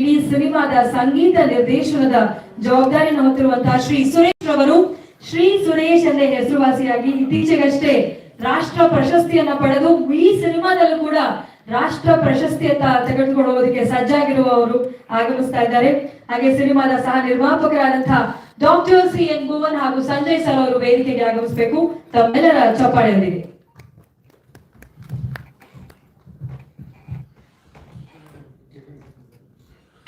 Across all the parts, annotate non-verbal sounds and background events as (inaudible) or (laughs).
ಇಡೀ ಸಿನಿಮಾದ ಸಂಗೀತ ನಿರ್ದೇಶನದ ಜವಾಬ್ದಾರಿ ಹೊತ್ತಿರುವಂತಹ ಶ್ರೀ ಸುರೇಶ್ ರವರು. ಶ್ರೀ ಸುರೇಶ್ ಎಂದೇ ಹೆಸರುವಾಸಿಯಾಗಿ ಇತ್ತೀಚೆಗಷ್ಟೇ ರಾಷ್ಟ್ರ ಪ್ರಶಸ್ತಿಯನ್ನ ಪಡೆದು ಈ ಸಿನಿಮಾದಲ್ಲೂ ಕೂಡ ರಾಷ್ಟ್ರ ಪ್ರಶಸ್ತಿಯನ್ನ ತೆಗೆದುಕೊಳ್ಳುವುದಕ್ಕೆ ಸಜ್ಜಾಗಿರುವವರು ಆಗಮಿಸ್ತಾ ಇದ್ದಾರೆ. ಹಾಗೆ ಸಿನಿಮಾದ ಸಹ ನಿರ್ಮಾಪಕರಾದಂತಹ ಡಾಕ್ಟರ್ ಸಿ ಎನ್ ಭುವನ್ ಹಾಗೂ ಸಂಜಯ್ ಸರ್ ಅವರು ವೇದಿಕೆಗೆ ಆಗಮಿಸಬೇಕು. ತಮ್ಮೆಲ್ಲರ ಚಪ್ಪಾಳೆಯೊಂದಿಗೆ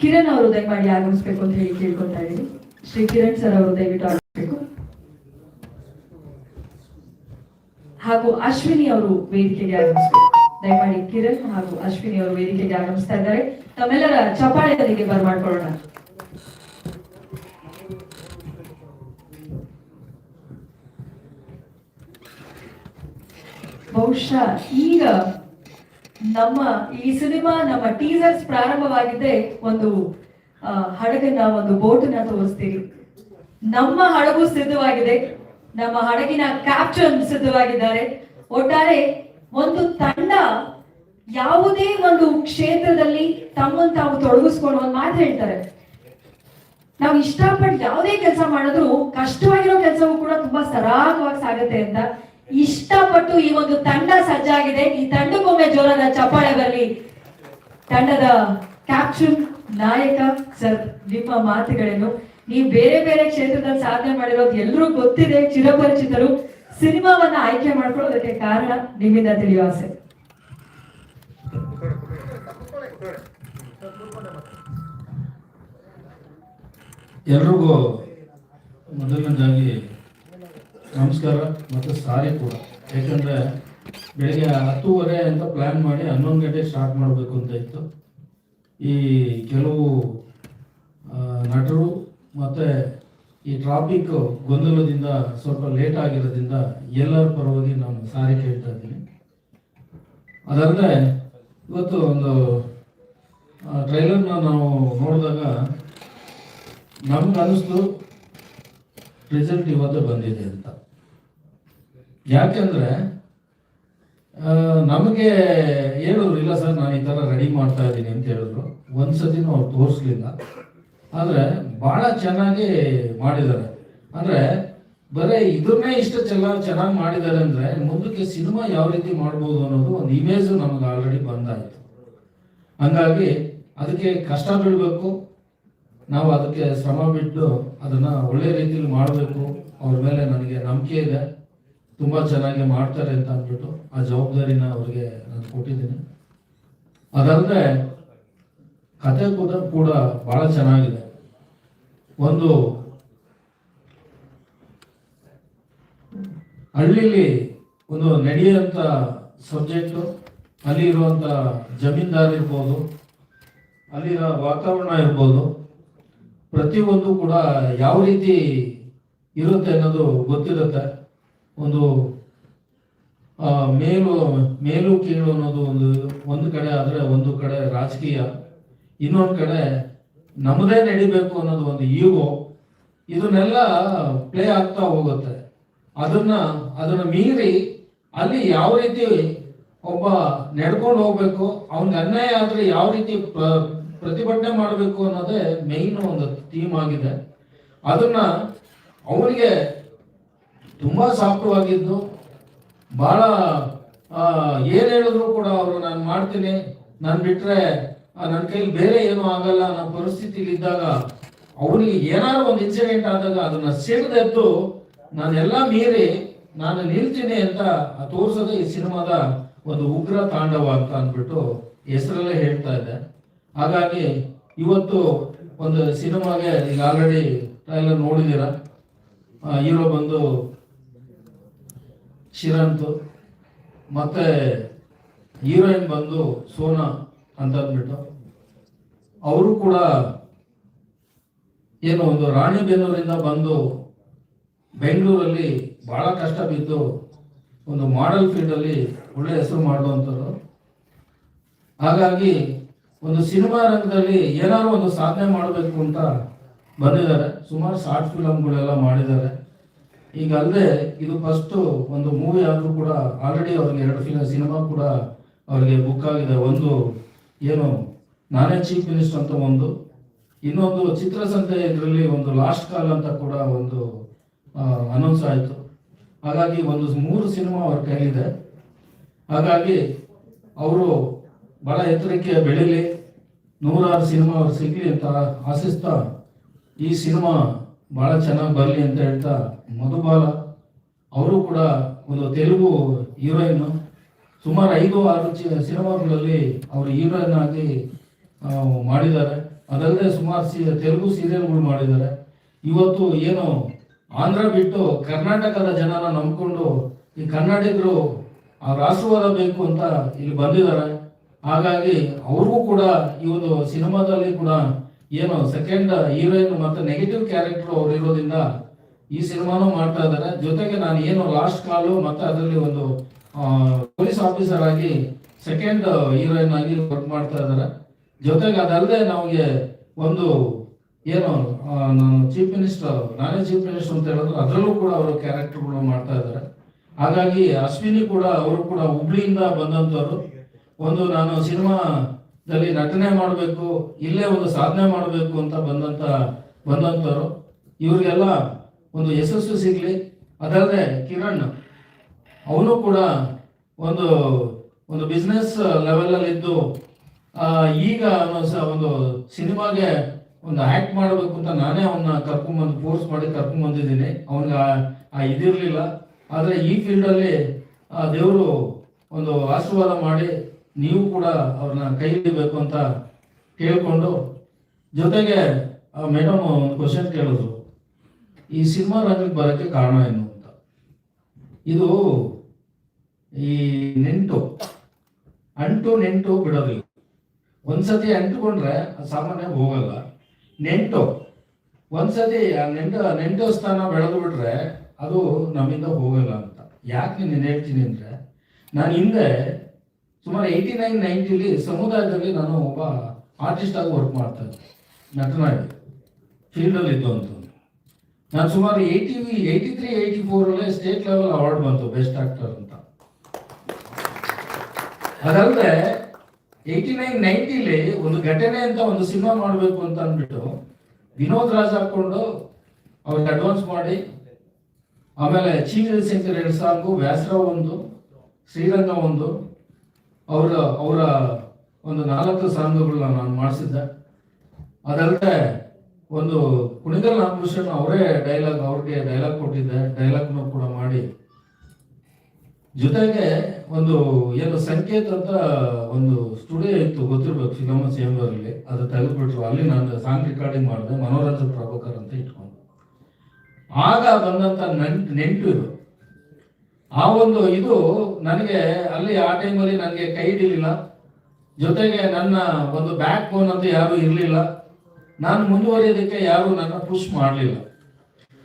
ಕಿರಣ್ ಅವರು ದಯಮಾಡಿ ಆಗಮಿಸಬೇಕು ಅಂತ ಹೇಳಿ ಕೇಳ್ಕೊತಾ ಇದ್ದೀನಿ. ಶ್ರೀ ಕಿರಣ್ ಸರ್ ಅವರು ದಯವಿಟ್ಟು ಆಗಮಿಸಬೇಕು. ಹಾಗೂ ಅಶ್ವಿನಿ ಅವರು ವೇದಿಕೆಗೆ ಆಗಮಿಸಬೇಕು. ದಯಮಾಡಿ ಕಿರಣ್ ಹಾಗೂ ಅಶ್ವಿನಿ ಅವರು ವೇದಿಕೆಗೆ ಆಗಮಿಸ್ತಾ ಇದ್ದಾರೆ. ತಮ್ಮೆಲ್ಲರ ಚಪ್ಪಾಳೆಯೊಂದಿಗೆ ಬರಮಾಡ್ಕೊಳ್ಳೋಣ. ಬಹುಶಃ ಈಗ ನಮ್ಮ ಈ ಸಿನಿಮಾ ನಮ್ಮ ಟೀಸರ್ಸ್ ಪ್ರಾರಂಭವಾಗಿದೆ ಒಂದು ಆ, ಹಡಗನ್ನ ಒಂದು ಬೋಟನ್ನ ತೋರಿಸ್ತೀವಿ. ನಮ್ಮ ಹಡಗು ಸಿದ್ಧವಾಗಿದೆ. ನಮ್ಮ ಹಡಗಿನ ಕ್ಯಾಪ್ಟನ್ ಸಿದ್ಧವಾಗಿದ್ದಾರೆ. ಒಟ್ಟಾರೆ ಒಂದು ತಂಡ ಯಾವುದೇ ಒಂದು ಕ್ಷೇತ್ರದಲ್ಲಿ ತಮ್ಮನ್ನು ತಾವು ತೊಡಗಿಸ್ಕೊಂಡು ಒಂದು ಮಾತು ಹೇಳ್ತಾರೆ. ನಾವು ಇಷ್ಟಪಟ್ಟು ಯಾವುದೇ ಕೆಲಸ ಮಾಡಿದ್ರು ಕಷ್ಟವಾಗಿರೋ ಕೆಲಸವೂ ಕೂಡ ತುಂಬಾ ಸರಾಗವಾಗಿ ಸಾಗುತ್ತೆ ಅಂತ ಇಷ್ಟಪಟ್ಟು ಈ ಒಂದು ತಂಡ ಸಜ್ಜಾಗಿದೆ. ಈ ತಂಡಕ್ಕೊಮ್ಮೆ ಜೋರಾದ ಚಪ್ಪಾಳೆ ಬರಲಿ. ತಂಡದ ಕ್ಯಾಪ್ಷನ್ ನಾಯಕ ಸರ್, ನಿಮ್ಮ ಮಾತುಗಳೇನು? ನೀವು ಬೇರೆ ಬೇರೆ ಕ್ಷೇತ್ರದಲ್ಲಿ ಸಾಧನೆ ಮಾಡಿರೋದು ಎಲ್ಲರೂ ಗೊತ್ತಿದೆ. ಚಿರಪರಿಚಿತರು ಸಿನಿಮಾವನ್ನ ಆಯ್ಕೆ ಮಾಡ್ಕೊಳ್ಳೋದಕ್ಕೆ ಕಾರಣ ನಿಮ್ಮಿಂದ ತಿಳಿಯುವ ಆಸೆ. ಎಲ್ರಿಗೂ ಮೊದಲನೇದಾಗಿ ನಮಸ್ಕಾರ, ಮತ್ತು ಸಾರಿ ಕೂಡ. ಯಾಕಂದರೆ ಬೆಳಿಗ್ಗೆ ಹತ್ತೂವರೆ ಅಂತ ಪ್ಲ್ಯಾನ್ ಮಾಡಿ ಹನ್ನೊಂದು ಗಂಟೆ ಸ್ಟಾರ್ಟ್ ಮಾಡಬೇಕು ಅಂತ ಇತ್ತು. ಈ ಕೆಲವು ನಟರು ಮತ್ತು ಈ ಟ್ರಾಫಿಕ್ ಗೊಂದಲದಿಂದ ಸ್ವಲ್ಪ ಲೇಟ್ ಆಗಿರೋದ್ರಿಂದ ಎಲ್ಲರ ಪರವಾಗಿ ನಾನು ಸಾರಿ ಕೇಳ್ತಾ ಇದ್ದೀನಿ. ಅದಲ್ಲದೆ ಇವತ್ತು ಒಂದು ಟ್ರೈಲರ್ನ ನಾವು ನೋಡಿದಾಗ ನಮ್ಗೆ ಅನಿಸ್ತು ರಿಸಲ್ಟ್ ಇವತ್ತು ಬಂದಿದೆ ಅಂತ. ಯಾಕೆಂದ್ರೆ ನಮಗೆ ಹೇಳಿದ್ರು ಇಲ್ಲ ಸರ್, ನಾನು ಈ ಥರ ರೆಡಿ ಮಾಡ್ತಾ ಇದ್ದೀನಿ ಅಂತ ಹೇಳಿದ್ರು. ಒಂದ್ಸತಿನೂ ಅವ್ರು ತೋರಿಸ್ಲಿಲ್ಲ. ಆದರೆ ಭಾಳ ಚೆನ್ನಾಗಿ ಮಾಡಿದ್ದಾರೆ. ಅಂದರೆ, ಬರೀ ಇದನ್ನೇ ಇಷ್ಟು ಚೆಲ್ಲ, ಚೆನ್ನಾಗಿ ಮಾಡಿದ್ದಾರೆ ಅಂದರೆ, ಮುಂದಕ್ಕೆ ಸಿನಿಮಾ ಯಾವ ರೀತಿ ಮಾಡ್ಬೋದು ಅನ್ನೋದು ಒಂದು ಇಮೇಜ್ ನಮಗೆ ಆಲ್ರೆಡಿ ಬಂದಾಯಿತು. ಹಂಗಾಗಿ ಅದಕ್ಕೆ ಕಷ್ಟ ಬೀಳಬೇಕು ನಾವು ಅದಕ್ಕೆ ಶ್ರಮ ಬಿಟ್ಟು ಅದನ್ನ ಒಳ್ಳೆ ರೀತಿಯಲ್ಲಿ ಮಾಡಬೇಕು. ಅವ್ರ ಮೇಲೆ ನನಗೆ ನಂಬಿಕೆ ಇದೆ. ತುಂಬಾ ಚೆನ್ನಾಗಿ ಮಾಡ್ತಾರೆ ಅಂತ ಅಂದ್ಬಿಟ್ಟು ಆ ಜವಾಬ್ದಾರಿನ ಅವ್ರಿಗೆ ನಾನು ಕೊಟ್ಟಿದ್ದೀನಿ. ಅದಲ್ಲದೆ ಕತೆ ಕೂಡ ಕೂಡ ಬಹಳ ಚೆನ್ನಾಗಿದೆ. ಒಂದು ಹಳ್ಳಿಲಿ ಒಂದು ನಡೆಯುವಂಥ ಸಬ್ಜೆಕ್ಟು ಅಲ್ಲಿ ಇರುವಂತ ಜಮೀನ್ದಾರ್ ಇರ್ಬೋದು, ಅಲ್ಲಿನ ವಾತಾವರಣ ಇರ್ಬೋದು, ಪ್ರತಿಯೊಂದು ಕೂಡ ಯಾವ ರೀತಿ ಇರುತ್ತೆ ಅನ್ನೋದು ಗೊತ್ತಿರುತ್ತೆ. ಒಂದು ಮೇಲು ಮೇಲು ಕೀಳು ಅನ್ನೋದು ಒಂದು ಒಂದು ಕಡೆ ಆದರೆ ಒಂದು ಕಡೆ ರಾಜಕೀಯ. ಇನ್ನೊಂದು ಕಡೆ ನಮ್ಮದೇ ನಡಿಬೇಕು ಅನ್ನೋದು ಒಂದು ಈಗೋ ಇದನ್ನೆಲ್ಲ ಪ್ಲೇ ಆಗ್ತಾ ಹೋಗುತ್ತೆ. ಅದನ್ನ ಅದನ್ನ ಮೀರಿ ಅಲ್ಲಿ ಯಾವ ರೀತಿ ಒಬ್ಬ ನಡ್ಕೊಂಡು ಹೋಗ್ಬೇಕು, ಅವನಿಗೆ ಅನ್ಯಾಯ ಆದ್ರೆ ಯಾವ ರೀತಿ ಪ್ರ- ಪ್ರತಿಭಟನೆ ಮಾಡಬೇಕು ಅನ್ನೋದೇ ಮೈನ್ ಒಂದು ಥೀಮ್ ಆಗಿದೆ. ಅದನ್ನ ಅವನಿಗೆ ತುಂಬಾ ಸಾಫ್ಟ್ವಾಗಿದ್ದು ಬಹಳ ಏನು ಹೇಳಿದ್ರು ಕೂಡ ಅವರು, ನಾನು ಮಾಡ್ತೀನಿ. ನಾನು ಬಿಟ್ಟರೆ ನನ್ನ ಕೈಲಿ ಬೇರೆ ಏನೂ ಆಗಲ್ಲ. ಅನ್ನೋ ಪರಿಸ್ಥಿತಿಲಿ ಇದ್ದಾಗ ಅವರಿಗೆ ಏನಾದ್ರು ಒಂದು ಇನ್ಸಿಡೆಂಟ್ ಆದಾಗ ಅದನ್ನ ಸಿಡಿದೆದ್ದು ನಾನೆಲ್ಲ ಮೀರಿ ನಾನು ನಿಲ್ತೀನಿ ಅಂತ ತೋರಿಸೋದೇ ಈ ಸಿನಿಮಾದ ಒಂದು ಉಗ್ರ ತಾಂಡವ ಅಂತ ಅಂದ್ಬಿಟ್ಟು ಹೆಸರಲ್ಲೇ ಹೇಳ್ತಾ ಇದೆ ಹಾಗಾಗಿ ಇವತ್ತು ಒಂದು ಸಿನಿಮಾಗೆ ಈಗ ಆಲ್ರೆಡಿ ಟ್ರೈಲರ್ ನೋಡಿದ್ದೀರ ಹೀರೋ ಬಂದು ಶಿರಂತ್. ಮತ್ತೆ ಹೀರೋಯಿನ್ ಬಂದು ಸೋನಾ ಅಂತ ಅಂದ್ಬಿಟ್ಟು. ಅವರು ಕೂಡ ಏನು ಒಂದು ರಾಣಿಬೆನ್ನೂರಿಂದ ಬಂದು ಬೆಂಗಳೂರಲ್ಲಿ ಬಹಳ ಕಷ್ಟ ಬಿದ್ದು ಒಂದು ಮಾಡೆಲ್ ಫೀಲ್ಡಲ್ಲಿ ಒಳ್ಳೆ ಹೆಸರು ಮಾಡುವಂಥದ್ದು ಹಾಗಾಗಿ ಒಂದು ಸಿನಿಮಾ ರಂಗದಲ್ಲಿ ಏನಾದ್ರು ಒಂದು ಸಾಧನೆ ಮಾಡಬೇಕು ಅಂತ ಬಂದಿದ್ದಾರೆ. ಸುಮಾರು ಶಾರ್ಟ್ ಫಿಲಮ್ಗಳೆಲ್ಲ ಮಾಡಿದ್ದಾರೆ. ಈಗ ಅಲ್ಲದೆ ಇದು ಫಸ್ಟ್ ಒಂದು ಮೂವಿ ಆದರೂ ಕೂಡ ಆಲ್ರೆಡಿ ಅವ್ರಿಗೆ ಎರಡು ಫಿಲಮ್ ಸಿನಿಮಾ ಕೂಡ ಅವ್ರಿಗೆ ಬುಕ್ ಆಗಿದೆ. ಒಂದು ಏನು ನಾನೇ ಚೀಫ್ ಮಿನಿಸ್ಟರ್ ಅಂತ ಒಂದು, ಇನ್ನೊಂದು ಚಿತ್ರಸಂತೆ ಇದರಲ್ಲಿ ಒಂದು ಲಾಸ್ಟ್ ಕಾಲ್ ಅಂತ ಕೂಡ ಒಂದು ಅನೌನ್ಸ್ ಆಯಿತು. ಹಾಗಾಗಿ ಒಂದು ಮೂರು ಸಿನಿಮಾ ಅವ್ರ ಕೈಲಿದೆ. ಹಾಗಾಗಿ ಅವರು ಬಹಳ ಎತ್ತರಕ್ಕೆ ಬೆಳೀಲಿ. ನೂರಾರು ಸಿನಿಮಾ ಅವ್ರು ಸಿಗಲಿ ಅಂತ ಆಶಿಸ್ತಾ ಈ ಸಿನಿಮಾ ಬಹಳ ಚೆನ್ನಾಗಿ ಬರಲಿ ಅಂತ ಹೇಳ್ತಾ ಮಧುಬಾಲ, ಅವರು ಕೂಡ ಒಂದು ತೆಲುಗು ಹೀರೋಯಿನ್. ಸುಮಾರು ಐದು, ಆರು ಸಿನಿಮಾಗಳಲ್ಲಿ ಅವರು ಹೀರೋಯಿನ್ ಆಗಿ ಮಾಡಿದ್ದಾರೆ. ಅದಲ್ಲದೆ ಸುಮಾರು ಸಿ ತೆಲುಗು ಸೀರಿಯಲ್ಗಳು ಮಾಡಿದ್ದಾರೆ. ಇವತ್ತು ಏನು ಆಂಧ್ರ ಬಿಟ್ಟು ಕರ್ನಾಟಕದ ಜನನ ನಂಬಿಕೊಂಡು ಈ ಕನ್ನಡಿಗರು ಆ ರಾಷ್ಟ್ರವಾದ ಬೇಕು ಅಂತ ಇಲ್ಲಿ ಬಂದಿದ್ದಾರೆ. ಹಾಗಾಗಿ ಅವ್ರಿಗೂ ಕೂಡ ಈ ಒಂದು ಸಿನಿಮಾದಲ್ಲಿ ಕೂಡ ಏನು ಸೆಕೆಂಡ್ ಹೀರೋಯಿನ್ ಮತ್ತೆ ನೆಗೆಟಿವ್ ಕ್ಯಾರೆಕ್ಟರ್ ಅವ್ರು ಇರೋದ್ರಿಂದ ಈ ಸಿನಿಮಾನು ಮಾಡ್ತಾ ಇದ್ದಾರೆ ಜೊತೆಗೆ ನಾನು ಏನು ಲಾಸ್ಟ್ ಕಾಲು ಮತ್ತೆ ಅದರಲ್ಲಿ ಒಂದು ಪೊಲೀಸ್ ಆಫೀಸರ್ ಆಗಿ ಸೆಕೆಂಡ್ ಹೀರೋಯಿನ್ ಆಗಿ ವರ್ಕ್ ಮಾಡ್ತಾ ಇದ್ದಾರೆ ಜೊತೆಗೆ ಅದಲ್ಲದೆ ನಮಗೆ ಒಂದು ಏನು ನಾನು ಚೀಫ್ ಮಿನಿಸ್ಟರ್ ನಾನೇ ಚೀಫ್ ಮಿನಿಸ್ಟರ್ ಅಂತ ಹೇಳಿದ್ರು ಅದರಲ್ಲೂ ಕೂಡ ಅವರು ಕ್ಯಾರೆಕ್ಟರ್ಗಳು ಮಾಡ್ತಾ ಇದ್ದಾರೆ ಹಾಗಾಗಿ ಅಶ್ವಿನಿ ಕೂಡ, ಅವರು ಕೂಡ ಹುಬ್ಳಿಯಿಂದ ಬಂದಂಥವ್ರು ಒಂದು ನಾನು ಸಿನಿಮಾದಲ್ಲಿ ನಟನೆ ಮಾಡಬೇಕು ಇಲ್ಲೇ ಒಂದು ಸಾಧನೆ ಮಾಡಬೇಕು ಅಂತ ಬಂದಂತ ಬಂದಂಥವ್ರು ಇವರಿಗೆಲ್ಲ ಒಂದು ಯಶಸ್ಸು ಸಿಗಲಿ. ಅದಲ್ಲದೆ ಕಿರಣ್ ಅವನು ಕೂಡ ಒಂದು ಒಂದು ಬಿಸ್ನೆಸ್ ಲೆವೆಲಲ್ಲಿ ಇದ್ದು ಆ, ಈಗ ಒಂದು ಸಿನಿಮಾಗೆ ಒಂದು ಆಕ್ಟ್ ಮಾಡಬೇಕು ಅಂತ ನಾನೇ ಅವನ್ನ ಕರ್ಕೊಂಬಂದು ಫೋರ್ಸ್ ಮಾಡಿ ಕರ್ಕೊಂಬಂದಿದ್ದೀನಿ. ಅವನಿಗೆ ಆ ಇದಿರಲಿಲ್ಲ. ಆದರೆ ಈ ಫೀಲ್ಡಲ್ಲಿ ದೇವರು ಒಂದು ಆಶೀರ್ವಾದ ಮಾಡಿ ನೀವು ಕೂಡ ಅವ್ರನ್ನ ಕೈ ಅಂತ ಕೇಳಿಕೊಂಡು ಜೊತೆಗೆ ಮೇಡಮ್ ಒಂದು ಕ್ವಶನ್ ಕೇಳಿದ್ರು. ಈ ಸಿನಿಮಾ ರಂಗಕ್ಕೆ ಬರೋಕ್ಕೆ ಕಾರಣ ಏನು ಅಂತ. ಇದು ಈ ನೆಂಟು, ಅಂಟು ನೆಂಟು ಬಿಡೋದಿಲ್ಲ. ಒಂದ್ಸತಿ ಅಂಟುಕೊಂಡ್ರೆ ಸಾಮಾನ್ಯ ಹೋಗಲ್ಲ. ನೆಂಟು, ಒಂದ್ಸತಿ ಆ ನೆಂಟ ನೆಂಟು ಸ್ಥಾನ ಬೆಳೆದು ಬಿಟ್ರೆ ಅದು ನಮ್ಮಿಂದ ಹೋಗಲ್ಲ ಅಂತ. ಯಾಕೆ ನೀನು ಹೇಳ್ತೀನಿ ಅಂದ್ರೆ, ನಾನು ಹಿಂದೆ ಸುಮಾರು ಏಯ್ಟಿ ನೈನ್ ನೈಂಟಿಲಿ ಸಮುದಾಯದಲ್ಲಿ ನಾನು ಒಬ್ಬ ಆರ್ಟಿಸ್ಟ್ ಆಗಿ ವರ್ಕ್ ಮಾಡ್ತಾ ಇದ್ದೆ, ನಟನಾಗಿ ಫೀಲ್ಡಲ್ಲಿ ಇದ್ದು ನಾನು ಸುಮಾರು ಏಯ್ಟಿ ಏಯ್ಟಿ ತ್ರೀ ಏಯ್ಟಿ ಫೋರಲ್ಲೇ ಸ್ಟೇಟ್ ಲೆವೆಲ್ ಅವಾರ್ಡ್ ಬಂತು ಬೆಸ್ಟ್ ಆಕ್ಟರ್ ಅಂತ. ಅದಲ್ಲದೆ ಏಯ್ಟಿ ನೈನ್ ನೈಂಟಿಲಿ ಒಂದು ಘಟನೆ ಅಂತ ಒಂದು ಸಿನಿಮಾ ಮಾಡಬೇಕು ಅಂತ ಅಂದ್ಬಿಟ್ಟು ವಿನೋದ್ ರಾಜ್ ಹಾಕೊಂಡು ಅವ್ರಿಗೆ ಅಡ್ವಾನ್ಸ್ ಮಾಡಿ, ಆಮೇಲೆ ಚೀಫ್ ಶಂಕರ್ ಎರಡು ಸಾಂಗು ವ್ಯಾಸರ ಒಂದು, ಶ್ರೀರಂಗ ಒಂದು ಅವರ ಅವರ ಒಂದು ನಾಲ್ಕು ಸಾಂಗ್ಗಳನ್ನ ನಾನು ಮಾಡಿಸಿದ್ದೆ. ಅದಲ್ಲದೆ ಒಂದು ಕುಣಿಗಲ್ ರಾಮಕೃಷ್ಣ ಅವರೇ ಡೈಲಾಗ್ ಅವ್ರಿಗೆ ಡೈಲಾಗ್ ಕೊಟ್ಟಿದ್ದೆ. ಡೈಲಾಗ್ನು ಕೂಡ ಮಾಡಿ. ಜೊತೆಗೆ ಒಂದು ಏನು ಸಂಕೇತ ಅಂತ ಒಂದು ಸ್ಟುಡಿಯೋ ಇತ್ತು, ಗೊತ್ತಿರ್ಬೇಕು ಸಿಗಮ್ಮ ಚೇಂಬರಲ್ಲಿ ಅದು ತೆಗೆದ್ಬಿಟ್ರು. ಅಲ್ಲಿ ನಾನು ಸಾಂಗ್ ರೆಕಾರ್ಡಿಂಗ್ ಮಾಡಿದೆ. ಮನೋರಂಜನ್ ಪ್ರಭಾಕರ್ ಅಂತ ಇಟ್ಕೊಂಡು. ಆಗ ನೆಂಟ್ ನೆಂಟು ಇದು ಆ ಒಂದು ಇದು ನನಗೆ ಅಲ್ಲಿ ಆ ಟೈಮಲ್ಲಿ ನನಗೆ ಕೈ ಹಿಡಿಲಿಲ್ಲ. ಜೊತೆಗೆ ನನ್ನ ಒಂದು ಬ್ಯಾಕ್ ಬೋನ್ ಅಂತ ಯಾರು ಇರಲಿಲ್ಲ. ನಾನು ಮುಂದುವರಿಯೋದಕ್ಕೆ ಯಾರು ನನ್ನ ಪುಷ್ ಮಾಡಲಿಲ್ಲ.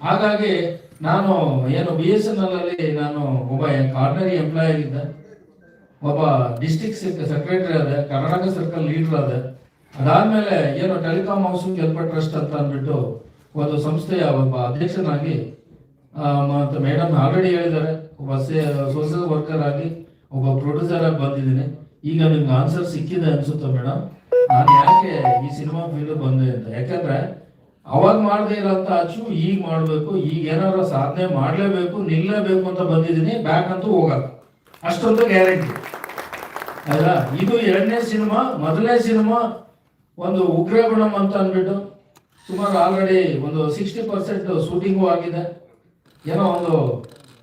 ಹಾಗಾಗಿ ನಾನು ಏನು ಬಿ ಎಸ್ ಎನ್ ಎಲ್ ಅಲ್ಲಿ ನಾನು ಒಬ್ಬ ಕಾರ್ನರಿ ಎಂಪ್ಲಾಯ್ ಆಗಿದ್ದೆ. ಒಬ್ಬ ಡಿಸ್ಟಿಕ್ ಸೆಕ್ರೆಟರಿ ಆದೆ, ಕರ್ನಾಟಕ ಸರ್ಕಲ್ ಲೀಡರ್ ಆದೆ. ಅದಾದ್ಮೇಲೆ ಏನು ಟೆಲಿಕಾಂ ಹೌಸ್ ವೆಲ್ಫೇರ್ ಟ್ರಸ್ಟ್ ಅಂತ ಅಂದ್ಬಿಟ್ಟು ಒಂದು ಸಂಸ್ಥೆಯ ಒಬ್ಬ ಅಧ್ಯಕ್ಷನಾಗಿ ಮತ್ತು ಮೇಡಮ್ ಆಲ್ರೆಡಿ ಹೇಳಿದ್ದಾರೆ. ಒಬ್ಬ ಸೋಷಿಯಲ್ ವರ್ಕರ್ ಆಗಿ ಒಬ್ಬ ಪ್ರೊಡ್ಯೂಸರ್ ಆಗಿ ಬಂದಿದ್ದೀನಿ. ಈಗ ನಿಮ್ಗೆ ಆನ್ಸರ್ ಸಿಕ್ಕಿದೆ ಅನ್ಸುತ್ತೆ ಮೇಡಮ್ ನಾನು ಯಾಕೆ ಈ ಸಿನಿಮಾ ಫೀಲ್ಡ್ ಬಂದೆ ಅಂತ? ಯಾಕಂದ್ರೆ ಅವಾಗ ಮಾಡದೇ ಇರೋಂಥ ಅಚ್ಚು, ಈಗ ಮಾಡಬೇಕು, ಈಗ ಏನಾದ್ರು ಸಾಧನೆ ಮಾಡಲೇಬೇಕು ನಿಲ್ಲಲೇಬೇಕು ಅಂತ ಬಂದಿದ್ದೀನಿ ಬ್ಯಾಕ್ ಅಂತೂ ಹೋಗಲ್ಲ. ಅಷ್ಟೊಂದು ಗ್ಯಾರಂಟಿ ಅಲ್ಲಾ ಇದು ಎರಡನೇ ಸಿನಿಮಾ ಮೊದಲನೇ ಸಿನಿಮಾ ಒಂದು ಉಗ್ರ ಉಗ್ರಗುಣಂ ಅಂತ ಅಂದ್ಬಿಟ್ಟು ಸುಮಾರು ಆಲ್ರೆಡಿ ಒಂದು ಸಿಕ್ಸ್ಟಿ ಪರ್ಸೆಂಟ್ ಶೂಟಿಂಗು ಆಗಿದೆ. ಏನೋ ಒಂದು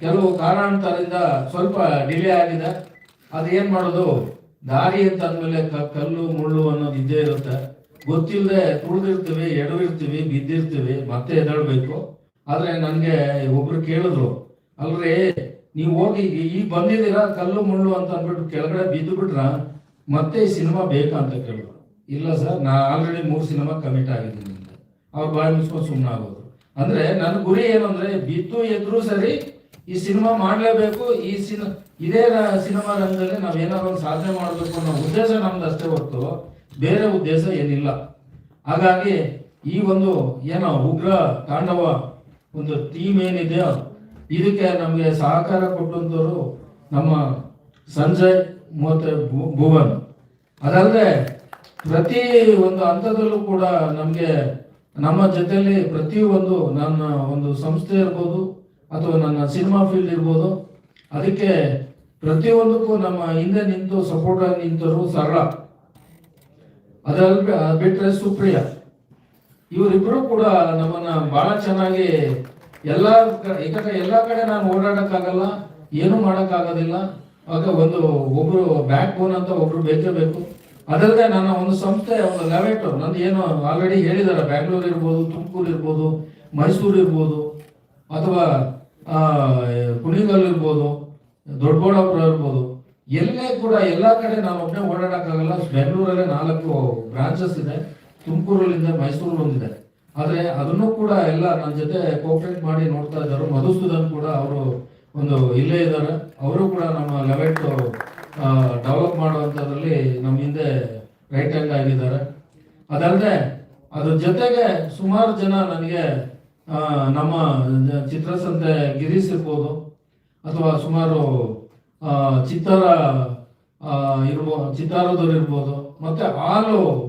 ಕೆಲವು ಕಾರಣಾಂತರದಿಂದ ಸ್ವಲ್ಪ ಡಿಲೇ ಆಗಿದೆ. ಅದು ಏನು ಮಾಡೋದು? ದಾರಿ ಅಂತ ಅಂದಮೇಲೆ ಕಲ್ಲು, ಮುಳ್ಳು ಅನ್ನೋದು ಇದ್ದೇ ಇರುತ್ತೆ. ಗೊತ್ತಿಲ್ಲದೆ ತುಳಿದಿರ್ತೀವಿ, ಎಡವಿರ್ತೀವಿ, ಬಿದ್ದಿರ್ತೀವಿ, ಮತ್ತೆ ಎದ್ದೇಳ್ಬೇಕು. ಆದ್ರೆ ನನಗೆ ಒಬ್ರು ಕೇಳಿದ್ರು, ಅಲ್ರಿ ನೀವು ಹೋಗಿ ಈಗ ಬಂದಿದ್ದೀರಾ ಕಲ್ಲು, ಮುಳ್ಳು ಅಂತ ಅಂದ್ಬಿಟ್ಟು ಕೆಳಗಡೆ ಬಿದ್ದು ಬಿಟ್ರ ಮತ್ತೆ ಈ ಸಿನಿಮಾ ಬೇಕಾ ಅಂತ ಕೇಳಿದ್ರು. ಇಲ್ಲ ಸರ್, ನಾ ಆಲ್ರೆಡಿ ಮೂರು ಸಿನಿಮಾ ಕಮಿಟ್ ಆಗಿದ್ದೀನಿ ಅವ್ರು ಬಾಯಿ ಮುಚ್ಕೊಂಡು ಸುಮ್ಮನೆ ಆಗೋದು ಅಂದ್ರೆ ನನ್ನ ಗುರಿ ಏನು ಅಂದರೆ ಬಿದ್ದು ಎದ್ರು ಸರಿ ಈ ಸಿನಿಮಾ ಮಾಡಲೇಬೇಕು, ಈ ಸಿನ, ಇದೇ ಸಿನಿಮಾ ರಂಗದಲ್ಲಿ ನಾವು ಏನಾದ್ರು ಒಂದು ಸಾಧನೆ ಮಾಡಬೇಕು ಅನ್ನೋ ಉದ್ದೇಶ ನಮ್ದು ಅಷ್ಟೇ ಹೊರತು ಬೇರೆ ಉದ್ದೇಶ ಏನಿಲ್ಲ. ಹಾಗಾಗಿ ಈ ಒಂದು ಏನೋ ಉಗ್ರ ತಾಂಡವ ಒಂದು ಟೀಮ್ ಏನಿದೆಯೋ, ಇದಕ್ಕೆ ನಮಗೆ ಸಹಕಾರ ಕೊಟ್ಟಂತವರು ನಮ್ಮ ಸಂಜಯ್ ಮತ್ತು ಭುವನ್. ಅದಲ್ಲದೆ ಪ್ರತಿ ಒಂದು ಹಂತದಲ್ಲೂ ಕೂಡ ನಮಗೆ ನಮ್ಮ ಜೊತೆಯಲ್ಲಿ ಪ್ರತಿಯೊಂದು ನನ್ನ ಒಂದು ಸಂಸ್ಥೆ ಇರ್ಬೋದು ಅಥವಾ ನನ್ನ ಸಿನಿಮಾ ಫೀಲ್ಡ್ ಇರ್ಬೋದು. ಅದಕ್ಕೆ ಪ್ರತಿಯೊಂದಕ್ಕೂ ನಮ್ಮ ಹಿಂದೆ ನಿಂತು ಸಪೋರ್ಟ್ ಆಗಿ ನಿಂತರು ಸರಳ ಅದರಲ್ಲಿ ಬಿಟ್ಟರೆ ಸುಪ್ರಿಯ. ಇವರಿಬ್ಬರು ಕೂಡ ನಮ್ಮನ್ನ ಬಹಳ ಚೆನ್ನಾಗಿ ಎಲ್ಲ ಕಡೆ ಎಲ್ಲ ಕಡೆ ನಾನು ಓಡಾಡಕ್ಕಾಗಲ್ಲ, ಏನು ಮಾಡೋಕ್ಕಾಗೋದಿಲ್ಲ. ಆಗ ಒಂದು ಒಬ್ರು ಬ್ಯಾಕ್ ಬೋನ್ ಅಂತ ಒಬ್ರು ಬೇಕೇ ಬೇಕು ಅದಲ್ಲದೆ ನನ್ನ ಒಂದು ಸಂಸ್ಥೆ, ಒಂದು ಲೆವೆಟ್ ನಂದು ಏನು ಆಲ್ರೆಡಿ ಹೇಳಿದ್ದಾರೆ ಬ್ಯಾಂಗ್ಳೂರ್ ಇರ್ಬೋದು, ತುಮಕೂರು ಇರ್ಬೋದು, ಮೈಸೂರು ಇರ್ಬೋದು, ಅಥವಾ ಕುಣಿಗಲ್ ಇರ್ಬೋದು ದೊಡ್ಡಬಳ್ಳಾಪುರ ಇರ್ಬೋದು, ಎಲ್ಲೇ ಕೂಡ ಎಲ್ಲ ಕಡೆ ನಾವು ಒಬ್ಬನೇ ಓಡಾಡಕ್ಕಾಗಲ್ಲ, ಬೆಂಗಳೂರಲ್ಲೇ ನಾಲ್ಕು ಬ್ರಾಂಚಸ್ ಇದೆ, ತುಮಕೂರಲ್ಲಿದೆ ಮೈಸೂರು ಒಂದಿದೆ ಆದರೆ ಅದನ್ನು ಕೂಡ ಎಲ್ಲ ನನ್ನ ಜೊತೆ ಕೋಪರೇಟ್ ಮಾಡಿ ನೋಡ್ತಾ ಇದ್ದಾರೆ. ಮಧುಸೂದನ್ ಕೂಡ ಅವರು ಒಂದು ಇಲ್ಲೇ ಇದ್ದಾರೆ. ಅವರು ಕೂಡ ನಮ್ಮ ಲೆವೆಟ್ ಡೆವಲಪ್ ಮಾಡುವಂಥದ್ರಲ್ಲಿ ನಮ್ಮ ಹಿಂದೆ ರೈಟ್ ಹ್ಯಾಂಡ್ ಆಗಿದ್ದಾರೆ. ಅದಲ್ಲದೆ ಅದ್ರ ಜೊತೆಗೆ ಸುಮಾರು ಜನ ನನಗೆ ನಮ್ಮ ಚಿತ್ರಸಂತೆ ಗಿರೀಶ್ ಇರ್ಬೋದು, ಅಥವಾ ಸುಮಾರು ಚಿತ್ತಾರ ಇರ್ಬೋ, ಚಿತ್ತಾರದವ್ರು ಇರ್ಬೋದು, ಮತ್ತೆ ಆರು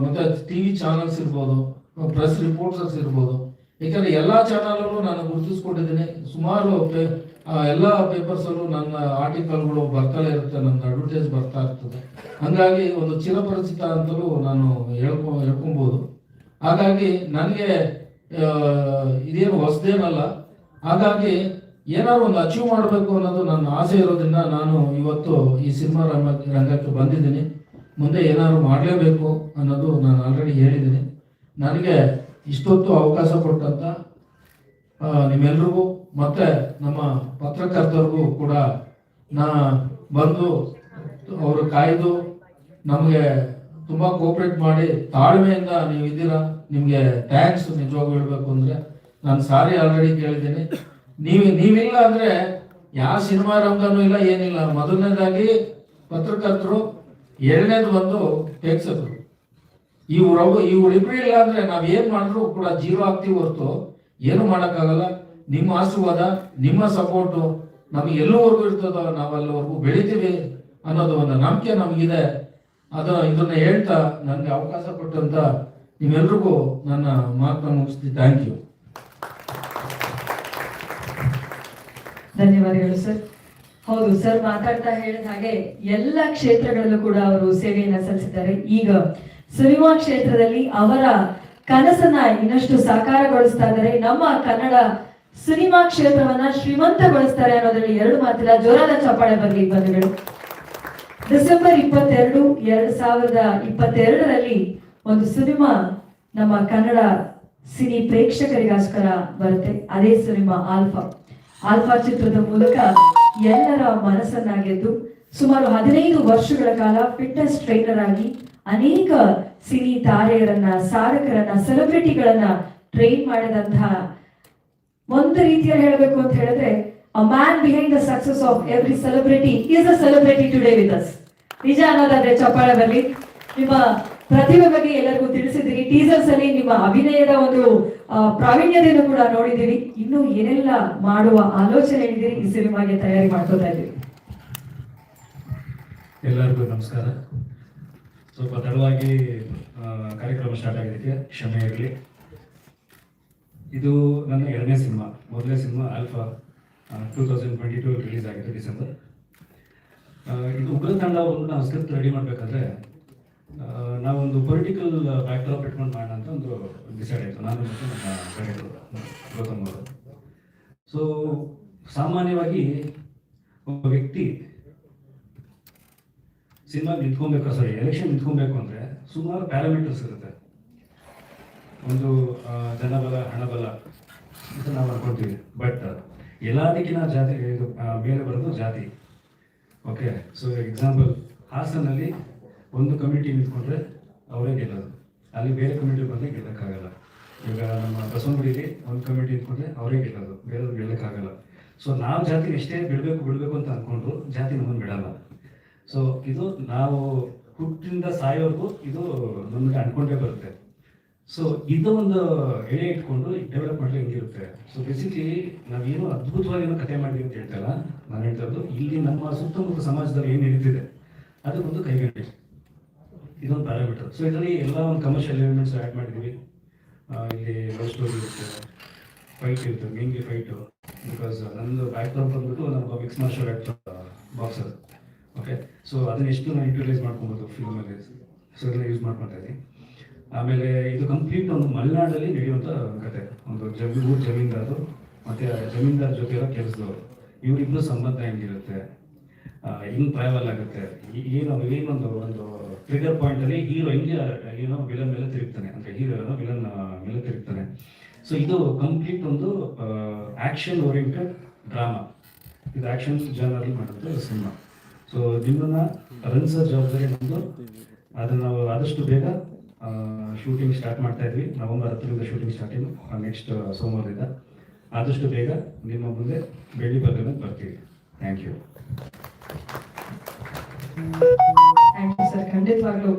ಮತ್ತು ಟಿ ವಿ ಚಾನಲ್ಸ್ ಇರ್ಬೋದು, ಪ್ರೆಸ್ ರಿಪೋರ್ಟರ್ಸ್ ಇರ್ಬೋದು. ಯಾಕಂದ್ರೆ ಎಲ್ಲ ಚಾನಲಲ್ಲೂ ನಾನು ಗುರುತಿಸ್ಕೊಂಡಿದ್ದೀನಿ. ಸುಮಾರು ಪೇ- ಎಲ್ಲ ಪೇಪರ್ಸಲ್ಲೂ ನನ್ನ ಆರ್ಟಿಕಲ್ಗಳು ಬರ್ತಲೇ ಇರುತ್ತೆ, ನನ್ನ ಅಡ್ವರ್ಟೈಸ್ ಬರ್ತಾ ಇರ್ತದೆ. ಹಂಗಾಗಿ ಒಂದು ಚಿರಪರಿಚಿತ ಅಂತಲೂ ನಾನು ಹೇಳ್ಕೊ, ಹೇಳ್ಕೊಬೋದು. ಹಾಗಾಗಿ ನನಗೆ ಇದೇನು ಹೊಸದೇನಲ್ಲ. ಹಾಗಾಗಿ ಏನಾದ್ರು ಒಂದು ಅಚೀವ್ ಮಾಡಬೇಕು ಅನ್ನೋದು ನನ್ನ ಆಸೆ ಇರೋದ್ರಿಂದ ನಾನು ಇವತ್ತು ಈ ಸಿನಿಮಾ ರಂಗ, ರಂಗಕ್ಕೆ ಬಂದಿದ್ದೀನಿ. ಮುಂದೆ ಏನಾದ್ರು ಮಾಡಲೇಬೇಕು ಅನ್ನೋದು ನಾನು ಆಲ್ರೆಡಿ ಹೇಳಿದ್ದೀನಿ. ನನಗೆ ಇಷ್ಟೊತ್ತು ಅವಕಾಶ ಕೊಟ್ಟಂತ ನಿಮ್ಮೆಲ್ರಿಗೂ ಮತ್ತೆ ನಮ್ಮ ಪತ್ರಕರ್ತರಿಗೂ ಕೂಡ ನಾ ಬಂದು ಅವರು ಕಾಯ್ದು ನಮಗೆ ತುಂಬ ಕೋಪರೇಟ್ ಮಾಡಿ ತಾಳ್ಮೆಯಿಂದ ನೀವು ಇದ್ದೀರಾ ನಿಮಗೆ ಥ್ಯಾಂಕ್ಸ್ ನಿಜವಾಗ್ಲೂ ಹೇಳಬೇಕು ಅಂದ್ರೆ ನಾನು ಸಾರಿ ಆಲ್ರೆಡಿ ಕೇಳಿದ್ದೀನಿ. ನೀವು, ನೀವಿಲ್ಲ ಅಂದರೆ ಯಾವ ಸಿನಿಮಾ ರಂಗನೂ ಇಲ್ಲ, ಏನಿಲ್ಲ. ಮೊದಲನೇದಾಗಿ ಪತ್ರಕರ್ತರು, ಎರಡನೇದು ಬಂದು ಪ್ರೇಕ್ಷಕರು. ಇವ್ರು ಇವ್ರಿಬ್ರು ಇಲ್ಲ ಅಂದರೆ ನಾವು ಏನು ಮಾಡಿದ್ರು ಕೂಡ ಜೀರೋ ಆಗ್ತೀವಿ ಹೊರತು ಏನು ಮಾಡೋಕ್ಕಾಗಲ್ಲ. ನಿಮ್ಮ ಆಶೀರ್ವಾದ, ನಿಮ್ಮ ಸಪೋರ್ಟು ನಮಗೆ ಎಲ್ಲವರೆಗೂ ಇರ್ತದೋ ನಾವೆಲ್ಲವರೆಗೂ ಬೆಳಿತೀವಿ ಅನ್ನೋದು ಒಂದು ನಂಬಿಕೆ ನಮಗಿದೆ. ಅದು ಇದನ್ನ ಹೇಳ್ತಾ ನನಗೆ ಅವಕಾಶ ಕೊಟ್ಟಂತ ನಿಮ್ಮೆಲ್ರಿಗೂ ನನ್ನ ಮಾತನ್ನ ಮುಗಿಸ್ತೀನಿ. ಥ್ಯಾಂಕ್ ಯು ಧನ್ಯವಾದಗಳು ಸರ್ ಹೌದು ಸರ್ ಮಾತಾಡ್ತಾ ಹೇಳಿದ ಹಾಗೆ ಎಲ್ಲ ಕ್ಷೇತ್ರಗಳಲ್ಲೂ ಕೂಡ ಅವರು ಸೇವೆಯನ್ನು ಸಲ್ಲಿಸಿದ್ದಾರೆ. ಈಗ ಸಿನಿಮಾ ಕ್ಷೇತ್ರದಲ್ಲಿ ಅವರ ಕನಸನ್ನ ಇನ್ನಷ್ಟು ಸಾಕಾರಗೊಳಿಸ್ತಾ ಇದ್ದಾರೆ. ನಮ್ಮ ಕನ್ನಡ ಸಿನಿಮಾ ಕ್ಷೇತ್ರವನ್ನ ಶ್ರೀಮಂತಗೊಳಿಸ್ತಾರೆ ಅನ್ನೋದ್ರಲ್ಲಿ ಎರಡು ಮಾತಿಲ್ಲ. ಜೋರಾದ ಚಪ್ಪಾಳೆ ಬಗ್ಗೆ ಬಂಧುಗಳು. ಡಿಸೆಂಬರ್ ಇಪ್ಪತ್ತೆರಡು, ಎರಡ್ ಸಾವಿರದ ಇಪ್ಪತ್ತೆರಡರಲ್ಲಿ ಒಂದು ಸಿನಿಮಾ ನಮ್ಮ ಕನ್ನಡ ಸಿನಿ ಪ್ರೇಕ್ಷಕರಿಗೋಸ್ಕರ ಬರುತ್ತೆ, ಅದೇ ಸಿನಿಮಾ ಆಲ್ಫಾ. ಆಲ್ಫಾ ಚಿತ್ರದ ಮೂಲಕ ಎಲ್ಲರ ಮನಸ್ಸನ್ನ ಗೆದ್ದು ಸುಮಾರು ಹದಿನೈದು ವರ್ಷಗಳ ಕಾಲ ಫಿಟ್ನೆಸ್ ಟ್ರೈನರ್ ಆಗಿ ಅನೇಕ ಸಿನಿ ತಾರೆಯರನ್ನ ಸಾರಕರನ್ನ ಸೆಲೆಬ್ರಿಟಿಗಳನ್ನ ಟ್ರೈನ್ ಮಾಡಿದಂತಹ ಒಂದು ರೀತಿಯಲ್ಲಿ ಹೇಳಬೇಕು ಅಂತ ಹೇಳಿದ್ರೆ a man behind the success of every celebrity is a celebrity today with us ನಿಜ ಅನ್ನೋದಾದ್ರೆ ಚಪ್ಪಾಳೆ ಬರಲಿ. ನಿಮ್ಮ ಪ್ರತಿಭೆ ಬಗ್ಗೆ ಎಲ್ಲರಿಗೂ ತಿಳಿಸಿದ್ದೀರಿ. ಟೀಸರ್ಸ್ ಅಲ್ಲಿ ನಿಮ್ಮ ಅಭಿನಯದ ಒಂದು ಪ್ರಾವೀಣ್ಯತೆಯನ್ನು ಕೂಡ ನೋಡಿದ್ದೀವಿ ಇನ್ನು ಏನೆಲ್ಲ ಮಾಡುವ ಆಲೋಚನೆ ಇದ್ದೀರಿ ಈ ಸಿನಿಮಾಗೆ ತಯಾರಿ ಮಾಡ್ಕೋತಾ ಇದ್ದೀವಿ ಎಲ್ಲರಿಗೂ ನಮಸ್ಕಾರ. ಸ್ವಲ್ಪ ತಡವಾಗಿ ಕಾರ್ಯಕ್ರಮ ಸ್ಟಾರ್ಟ್ ಆಗಿದೆ ಕ್ಷಮೆ ಇರಲಿ. ಇದು ನನ್ನ ಎರಡನೇ ಸಿನಿಮಾ. ಮೊದಲನೇ cinema Alpha two thousand twenty two release ಆಗಿದೆ ಡಿಸೆಂಬರ್ ಇದು ಉಗ್ರ ತಂಡ ಒಂದು ನಾವು ಸ್ಕ್ರಿಪ್ಟ್ ರೆಡಿ ಮಾಡಬೇಕಾದ್ರೆ ನಾವೊಂದು ಪೊಲಿಟಿಕಲ್ ಬ್ಯಾಕ್ಡ್ರಾಪ್ ಇಟ್ಕೊಂಡು ಮಾಡೋಣ ಅಂತ ಒಂದು ಡಿಸೈಡ್ ಆಯಿತು. ನಾನು ಮತ್ತು ಡೈರೆಕ್ಟರ್ ಗೌತಮ್ ಅವರು. ಸೊ ಸಾಮಾನ್ಯವಾಗಿ ಒಬ್ಬ ವ್ಯಕ್ತಿ ಸಿನಿಮಾ ನಿಂತ್ಕೊಬೇಕು ಸಾರಿ ಎಲೆಕ್ಷನ್ ನಿಂತ್ಕೊಬೇಕು ಅಂದರೆ ಸುಮಾರು ಪ್ಯಾರಾಮೀಟರ್ಸ್ ಇರುತ್ತೆ. ಒಂದು ಜನಬಲ, ಹಣಬಲ ಅಂತ ನಾವು ಅನ್ಕೊಳ್ತೀವಿ ಬಟ್ ಎಲ್ಲದಕ್ಕಿಂತ ಜಾತಿ, ಇದು ಮೇಲೆ ಬರೋದು ಜಾತಿ. ಓಕೆ ಸೊ ಎಕ್ಸಾಂಪಲ್ ಹಾಸನಲ್ಲಿ ಒಂದು ಕಮಿಟಿ ನಿಂತ್ಕೊಂಡ್ರೆ ಅವರೇ ಗೆಲ್ಲೋದು. ಅಲ್ಲಿ ಬೇರೆ ಕಮಿಟಿ ಬಂದರೆ ಗೆಲ್ಲಕ್ಕಾಗಲ್ಲ. ಈಗ ನಮ್ಮ ಬಸವನಗುಡಿಲಿ ಒಂದು ಕಮಿಟಿ ನಿಂತ್ಕೊಂಡ್ರೆ ಅವರೇ ಗೆಲ್ಲೋದು. ಬೇರೆಯವ್ರು ಗೆಲ್ಲಕ್ಕಾಗಲ್ಲ. ಸೊ ನಾವು ಜಾತಿ ಎಷ್ಟೇ ಬಿಡಬೇಕು ಬಿಡಬೇಕು ಅಂತ ಅಂದ್ಕೊಂಡ್ರು ಜಾತಿ ನಮ್ಮನ್ನು ಬಿಡಲ್ಲ. ಸೊ ಇದು ನಾವು ಹುಟ್ಟಿಂದ ಸಾಯೋರ್ಗೂ ಇದು ನಮಗೆ ಅನ್ಕೊಂಡೇ ಬರುತ್ತೆ. ಸೊ ಇದು ಒಂದು ಎಳೆ ಇಟ್ಕೊಂಡು ಡೆವಲಪ್ ಮಾಡಲಿ ಹೆಂಗಿರುತ್ತೆ? ಸೊ ಬೇಸಿಕಲಿ ನಾವೇನು ಅದ್ಭುತವಾಗಿ ಕಥೆ ಮಾಡಿದ್ವಿ ಅಂತ ಹೇಳ್ತಲ್ಲ, ನಾನು ಹೇಳ್ತಾ ಇಲ್ಲಿ ನಮ್ಮ ಸುತ್ತಮುತ್ತ ಸಮಾಜದಲ್ಲಿ ಏನು ನಡೀತಿದೆ, ಅದಕ್ಕೊಂದು ಕೈಗಂಟೆ ಇದೊಂದು ಪ್ಯಾರಾಮೀಟರ್ ಸೊ ಇದರಲ್ಲಿ ಎಲ್ಲ ಒಂದು ಕಮರ್ಷಿಯಲ್ ಎಲಿಮೆಂಟ್ಸ್ ಆ್ಯಡ್ ಮಾಡಿದ್ದೀವಿ ಇಲ್ಲಿ ಲವ್ ಇರುತ್ತೆ ಫೈಟ್ ಇರುತ್ತೆ ಮೇನ್ಲಿ ಫೈಟು ಬಿಕಾಸ್ ನಂದು ಬ್ಯಾಕ್ಗ್ರೌಂಡ್ ಬಂದ್ಬಿಟ್ಟು ನಮ್ಮ mix martial art boxer okay so ಅದನ್ನ ಎಷ್ಟು ನಾನು ಯೂಟಿಲೈಸ್ ಮಾಡ್ಕೊಬೋದು ಫಿಲ್ಮಲ್ಲಿ ಸೊ ಇದನ್ನ ಯೂಸ್ ಮಾಡ್ಕೊತಾ ಆಮೇಲೆ ಇದು ಕಂಪ್ಲೀಟ್ ಒಂದು ಮಲೆನಾಡಲ್ಲಿ ನಡೆಯುವಂಥ ಕತೆ. ಒಂದು ಜಮೀ, ಊರು ಜಮೀನ್ದಾರು ಮತ್ತು ಜಮೀನ್ದಾರ್ ಜೊತೆ ಇರೋ ಕೆಲಸದವರು. ಇವರಿಬ್ಬರು ಸಂಬಂಧ ಹೆಂಗಿರುತ್ತೆ? ಹೆಂಗೆ ಟ್ರಾವೆಲ್ ಆಗುತ್ತೆ? ಏನು ಏನೊಂದು ಒಂದು ಟ್ರಿಗರ್ ಪಾಯಿಂಟ್ ಅಲ್ಲಿ ಹೀರೋ ಹೆಂಗೆ, ಏನೋ ವಿಲನ್ ಮೇಲೆ ತಿರುಗ್ತಾನೆ. ಅಂದ್ರೆ ಹೀರೋ ವಿಲನ್ ಮೇಲೆ ತಿರುಗ್ತಾನೆ. ಸೊ ಇದು ಕಂಪ್ಲೀಟ್ ಒಂದು ಆಕ್ಷನ್ ಓರಿಯೆಂಟೆಡ್ ಡ್ರಾಮಾ ಇದು ಆಕ್ಷನ್ ಜನರಲ್ಲಿ ಮಾಡಿದ್ರೆ ಸಿನಿಮಾ ಸೊ ನಿಮ್ಮನ್ನ ರನ್ಸರ್ ಜವಾಬ್ದಾರಿ ನಮ್ಮದು ಅದನ್ನ ನಾವು ಆದಷ್ಟು ಬೇಗ ಶೂಟಿಂಗ್ ಸ್ಟಾರ್ಟ್ ಮಾಡ್ತಾ ಇದ್ವಿ. ನವೆಂಬರ್ ಹತ್ತರಿಂದ ಶೂಟಿಂಗ್ ಸ್ಟಾರ್ಟಿಂಗ್ ನೆಕ್ಸ್ಟ್ ಸೋಮವಾರದಿಂದ. ಆದಷ್ಟು ಬೇಗ ನಿಮ್ಮ ಮುಂದೆ ಬೆಳ್ಳಿ ಬರ್ತೀವಿ. ಥ್ಯಾಂಕ್ ಯು ಖಂಡಿತವಾಗ್ಲು.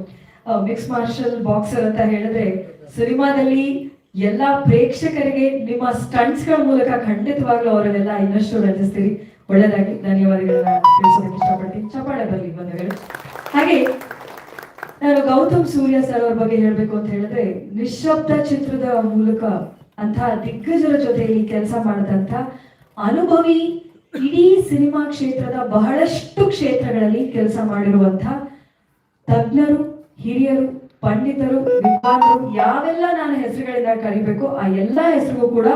ಮಿಕ್ಸ್ ಮಾರ್ಷಲ್ ಬಾಕ್ಸರ್ ಅಂತ ಹೇಳಿದ್ರೆ ಸಿನಿಮಾದಲ್ಲಿ ಎಲ್ಲಾ ಪ್ರೇಕ್ಷಕರಿಗೆ ನಿಮ್ಮ ಸ್ಟಂಟ್ಸ್ಗಳ ಮೂಲಕ ಖಂಡಿತವಾಗ್ಲೂ ಅವರನ್ನೆಲ್ಲ ಇನ್ನಷ್ಟು ರಂಜಿಸ್ತೀರಿ ಒಳ್ಳೆದಾಗಿ ಧನ್ಯವಾದಗಳನ್ನ ತಿಳಿಸೋದಕ್ಕೆ ಇಷ್ಟಪಡ್ತೀನಿ. ಚಪಾಳೆ ಬರಲಿ, ಬಂಧುಗಳು. ಹಾಗೆ, ನಾನು ಗೌತಮ್ ಸೂರ್ಯ ಸರ್ ಅವ್ರ ಬಗ್ಗೆ ಹೇಳ್ಬೇಕು ಅಂತ ಹೇಳಿದ್ರೆ ನಿಶಬ್ದ ಚಿತ್ರದ ಮೂಲಕ ಅಂತ ದಿಗ್ಗಜರ ಜೊತೆಯಲ್ಲಿ ಕೆಲಸ ಮಾಡಿದಂತ ಅನುಭವಿ ಇಡೀ ಸಿನಿಮಾ ಕ್ಷೇತ್ರದ ಬಹಳಷ್ಟು ಕ್ಷೇತ್ರಗಳಲ್ಲಿ ಕೆಲಸ ಮಾಡಿರುವಂತ ತಜ್ಞರು, ಹಿರಿಯರು, ಪಂಡಿತರು ವಿದ್ವಾಂಸರು ಯಾವೆಲ್ಲ ನಾನು ಹೆಸರುಗಳಿಂದ ಕರಿಬೇಕು ಆ ಎಲ್ಲಾ ಹೆಸರಿಗೂ ಕೂಡ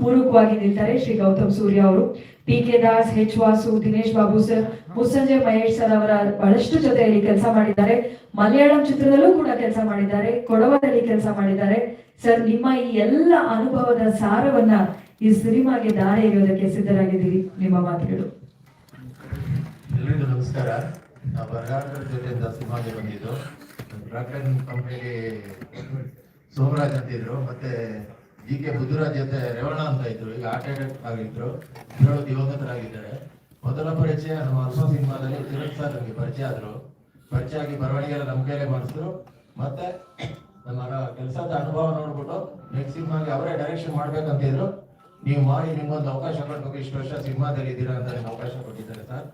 ಪೂರಕವಾಗಿ ನಿಲ್ತಾರೆ ಶ್ರೀ ಗೌತಮ್ ಸೂರ್ಯ ಅವರು. P K Das H Vasu, Dinesh Babu sir Mussanje Mahesh sir ಅವರ ಬಹಳಷ್ಟು ಜೊತೆಯಲ್ಲಿ ಕೆಲಸ ಮಾಡಿದ್ದಾರೆ. ಮಲಯಾಳಂ ಚಿತ್ರದಲ್ಲೂ ಕೂಡ ಕೆಲಸ ಮಾಡಿದ್ದಾರೆ. ಕೊಡವದಲ್ಲಿ ಕೆಲಸ ಮಾಡಿದ್ದಾರೆ. ಸರ್, ನಿಮ್ಮ ಈ ಎಲ್ಲ ಅನುಭವದ ಸಾರವನ್ನ ಈ ಸಿನಿಮಾಗೆ ದಾರಿ ಇರೋದಕ್ಕೆ ಸಿದ್ಧರಾಗಿದ್ದೀರಿ. ನಿಮ್ಮ ಮಾತುಗಳು. ನಮಸ್ಕಾರ. ನಾವು ಜೊತೆಯಿಂದ ಸಿನಿಮಾಗೆ ಬಂದಿದ್ದು. ಡ್ರಾಗನ್ ಕಂಪ್ನಿಗೆ ಸೋಮರಾಜ್ ಅಂತ ಇದ್ರು, ಮತ್ತೆ ಜಿ ಕೆ ಬುದ್ಧರಾಜ್ ಜೊತೆ ರೇವಣ್ಣ ಅಂತ ಇದ್ರು. ಈಗ ಆಟ ಆಗಿದ್ರು. ಇವರು ದಿವಂಗತರಾಗಿದ್ದಾರೆ. ಮೊದಲ ಪರಿಚಯ ನಮ್ಮ ಅಲ್ಪ ಸಿನಿಮಾದಲ್ಲಿ ತಿರುತ್ ಸರ್ ನಮಗೆ ಪರಿಚಯ ಆದ್ರು. ಪರಿಚಯ ಆಗಿ ಬರವಣಿಗೆ ಎಲ್ಲ ನಮ್ಮ ಕೈಲೇ ಮಾಡಿಸಿದ್ರು. ಮತ್ತೆ ನಮ್ಮ ಕೆಲಸದ ಅನುಭವ ನೋಡ್ಬಿಟ್ಟು ನೆಕ್ಸ್ಟ್ ಸಿನಿಮಾಗೆ ಅವರೇ ಡೈರೆಕ್ಷನ್ ಮಾಡ್ಬೇಕಂತಿದ್ರು ನೀವು ಮಾಡಿ ನಿಮ್ಗೊಂದು ಅವಕಾಶ ಕೊಡ್ಬೇಕು ಇಷ್ಟು ವರ್ಷ ಸಿನಿಮಾದಲ್ಲಿ ಇದ್ದೀರಾ ಅಂತ ಅವಕಾಶ ಕೊಟ್ಟಿದ್ದಾರೆ ಸರ್.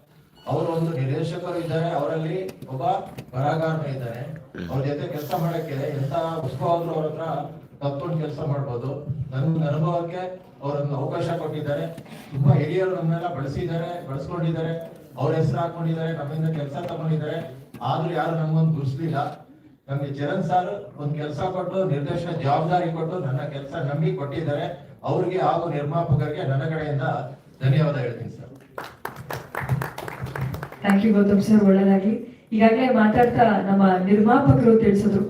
ಅವರು ಒಂದು ನಿರ್ದೇಶಕರು ಇದ್ದಾರೆ ಅವರಲ್ಲಿ ಒಬ್ಬ ಬರಹಗಾರನು ಇದ್ದಾರೆ. ಅವ್ರ ಜೊತೆ ಕೆಲಸ ಮಾಡಕ್ಕೆ ಎಂತ ಆದ್ರೂ ಅವ್ರ ಹತ್ರ ಕೆಲಸ ಮಾಡ್ಬೋದು. ನನ್ನ ಅನುಭವಕ್ಕೆ ಅವರನ್ನು ಅವಕಾಶ ಕೊಟ್ಟಿದ್ದಾರೆ. ತುಂಬಾ ಹಿರಿಯರು ನಮ್ಮನ್ನೆಲ್ಲ ಬಳಸಿದ್ದಾರೆ ಬಳಸ್ಕೊಂಡಿದ್ದಾರೆ. ಅವ್ರ ಹೆಸರು ಹಾಕೊಂಡಿದ್ದಾರೆ ನಮ್ಮಿಂದ ಕೆಲಸ ತಗೊಂಡಿದ್ದಾರೆ. ಆದ್ರೂ ಯಾರು ನಮ್ಗೊಂದು ಗುರ್ಸ್ಲಿಲ್ಲ. ನಮ್ಗೆ ಚರಣ್ ಸರ್ ಒಂದ್ ಕೆಲಸ ಕೊಟ್ಟು ನಿರ್ದೇಶನ ಜವಾಬ್ದಾರಿ ಕೊಟ್ಟು ನನ್ನ ಕೆಲಸ ನಂಬಿ ಕೊಟ್ಟಿದ್ದಾರೆ. ಅವ್ರಿಗೆ ಹಾಗೂ ನಿರ್ಮಾಪಕರಿಗೆ ನನ್ನ ಕಡೆಯಿಂದ ಧನ್ಯವಾದ ಹೇಳ್ತೀನಿ sir. Thank you Gautam sir ಒಳ್ಳೆಯದಾಗಲಿ ಈಗಾಗಲೇ ಮಾತಾಡ್ತಾ ನಮ್ಮ ನಿರ್ಮಾಪಕರು ತಿಳಿಸಿದ್ರು.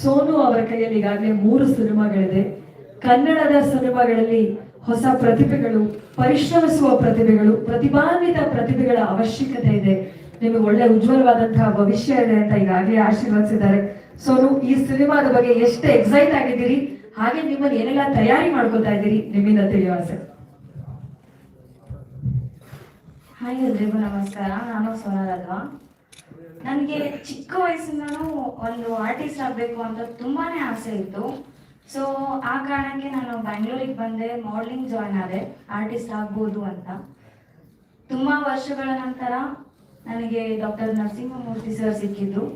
ಸೋನು ಅವರ ಕೈಯಲ್ಲಿ ಈಗಾಗಲೇ ಮೂರು ಸಿನಿಮಾಗಳಿದೆ. ಕನ್ನಡದ ಸಿನಿಮಾಗಳಲ್ಲಿ ಹೊಸ ಪ್ರತಿಭೆಗಳು, ಪರಿಶ್ರಮಿಸುವ ಪ್ರತಿಭೆಗಳು, ಪ್ರತಿಭಾನ್ವಿತ ಪ್ರತಿಭೆಗಳ ಅವಶ್ಯಕತೆ ಇದೆ. ನಿಮಗೆ ಒಳ್ಳೆ ಉಜ್ವಲವಾದಂತಹ ಭವಿಷ್ಯ ಇದೆ ಅಂತ ಈಗಾಗಲೇ ಆಶೀರ್ವದಿಸಿದ್ದಾರೆ. ಸೋನು, ಈ ಸಿನಿಮಾದ ಬಗ್ಗೆ ಎಷ್ಟು ಎಕ್ಸೈಟ್ ಆಗಿದ್ದೀರಿ, ಹಾಗೆ ನಿಮ್ಮನ್ನು ಏನೆಲ್ಲ ತಯಾರಿ ಮಾಡ್ಕೊತಾ ಇದ್ದೀರಿ, ನಿಮ್ಮಿಂದ ತಿಳಿಯುವ ಸರ್ ಹಾಯ್ ಎಲ್ರಿಗೂ ನಮಸ್ಕಾರ ನಾನು ಸೋನಾರಲ್ವಾ ನನಗೆ ಚಿಕ್ಕ ವಯಸ್ಸಿಂದನೂ ಒಂದು ಆರ್ಟಿಸ್ಟ್ ಆಗಬೇಕು ಅಂತ ತುಂಬಾನೇ ಆಸೆ ಇತ್ತು. ಸೊ ಆ ಕಾರಣಕ್ಕೆ ನಾನು ಬ್ಯಾಂಗ್ಳೂರಿಗೆ ಬಂದೆ ಮಾಡಲಿಂಗ್ ಜಾಯ್ನ್ ಆದೆ ಆರ್ಟಿಸ್ಟ್ ಆಗ್ಬೋದು ಅಂತ. ತುಂಬ ವರ್ಷಗಳ ನಂತರ ನನಗೆ ಡಾಕ್ಟರ್ ನರಸಿಂಹಮೂರ್ತಿ ಸರ್ ಸಿಕ್ಕಿದ್ರು.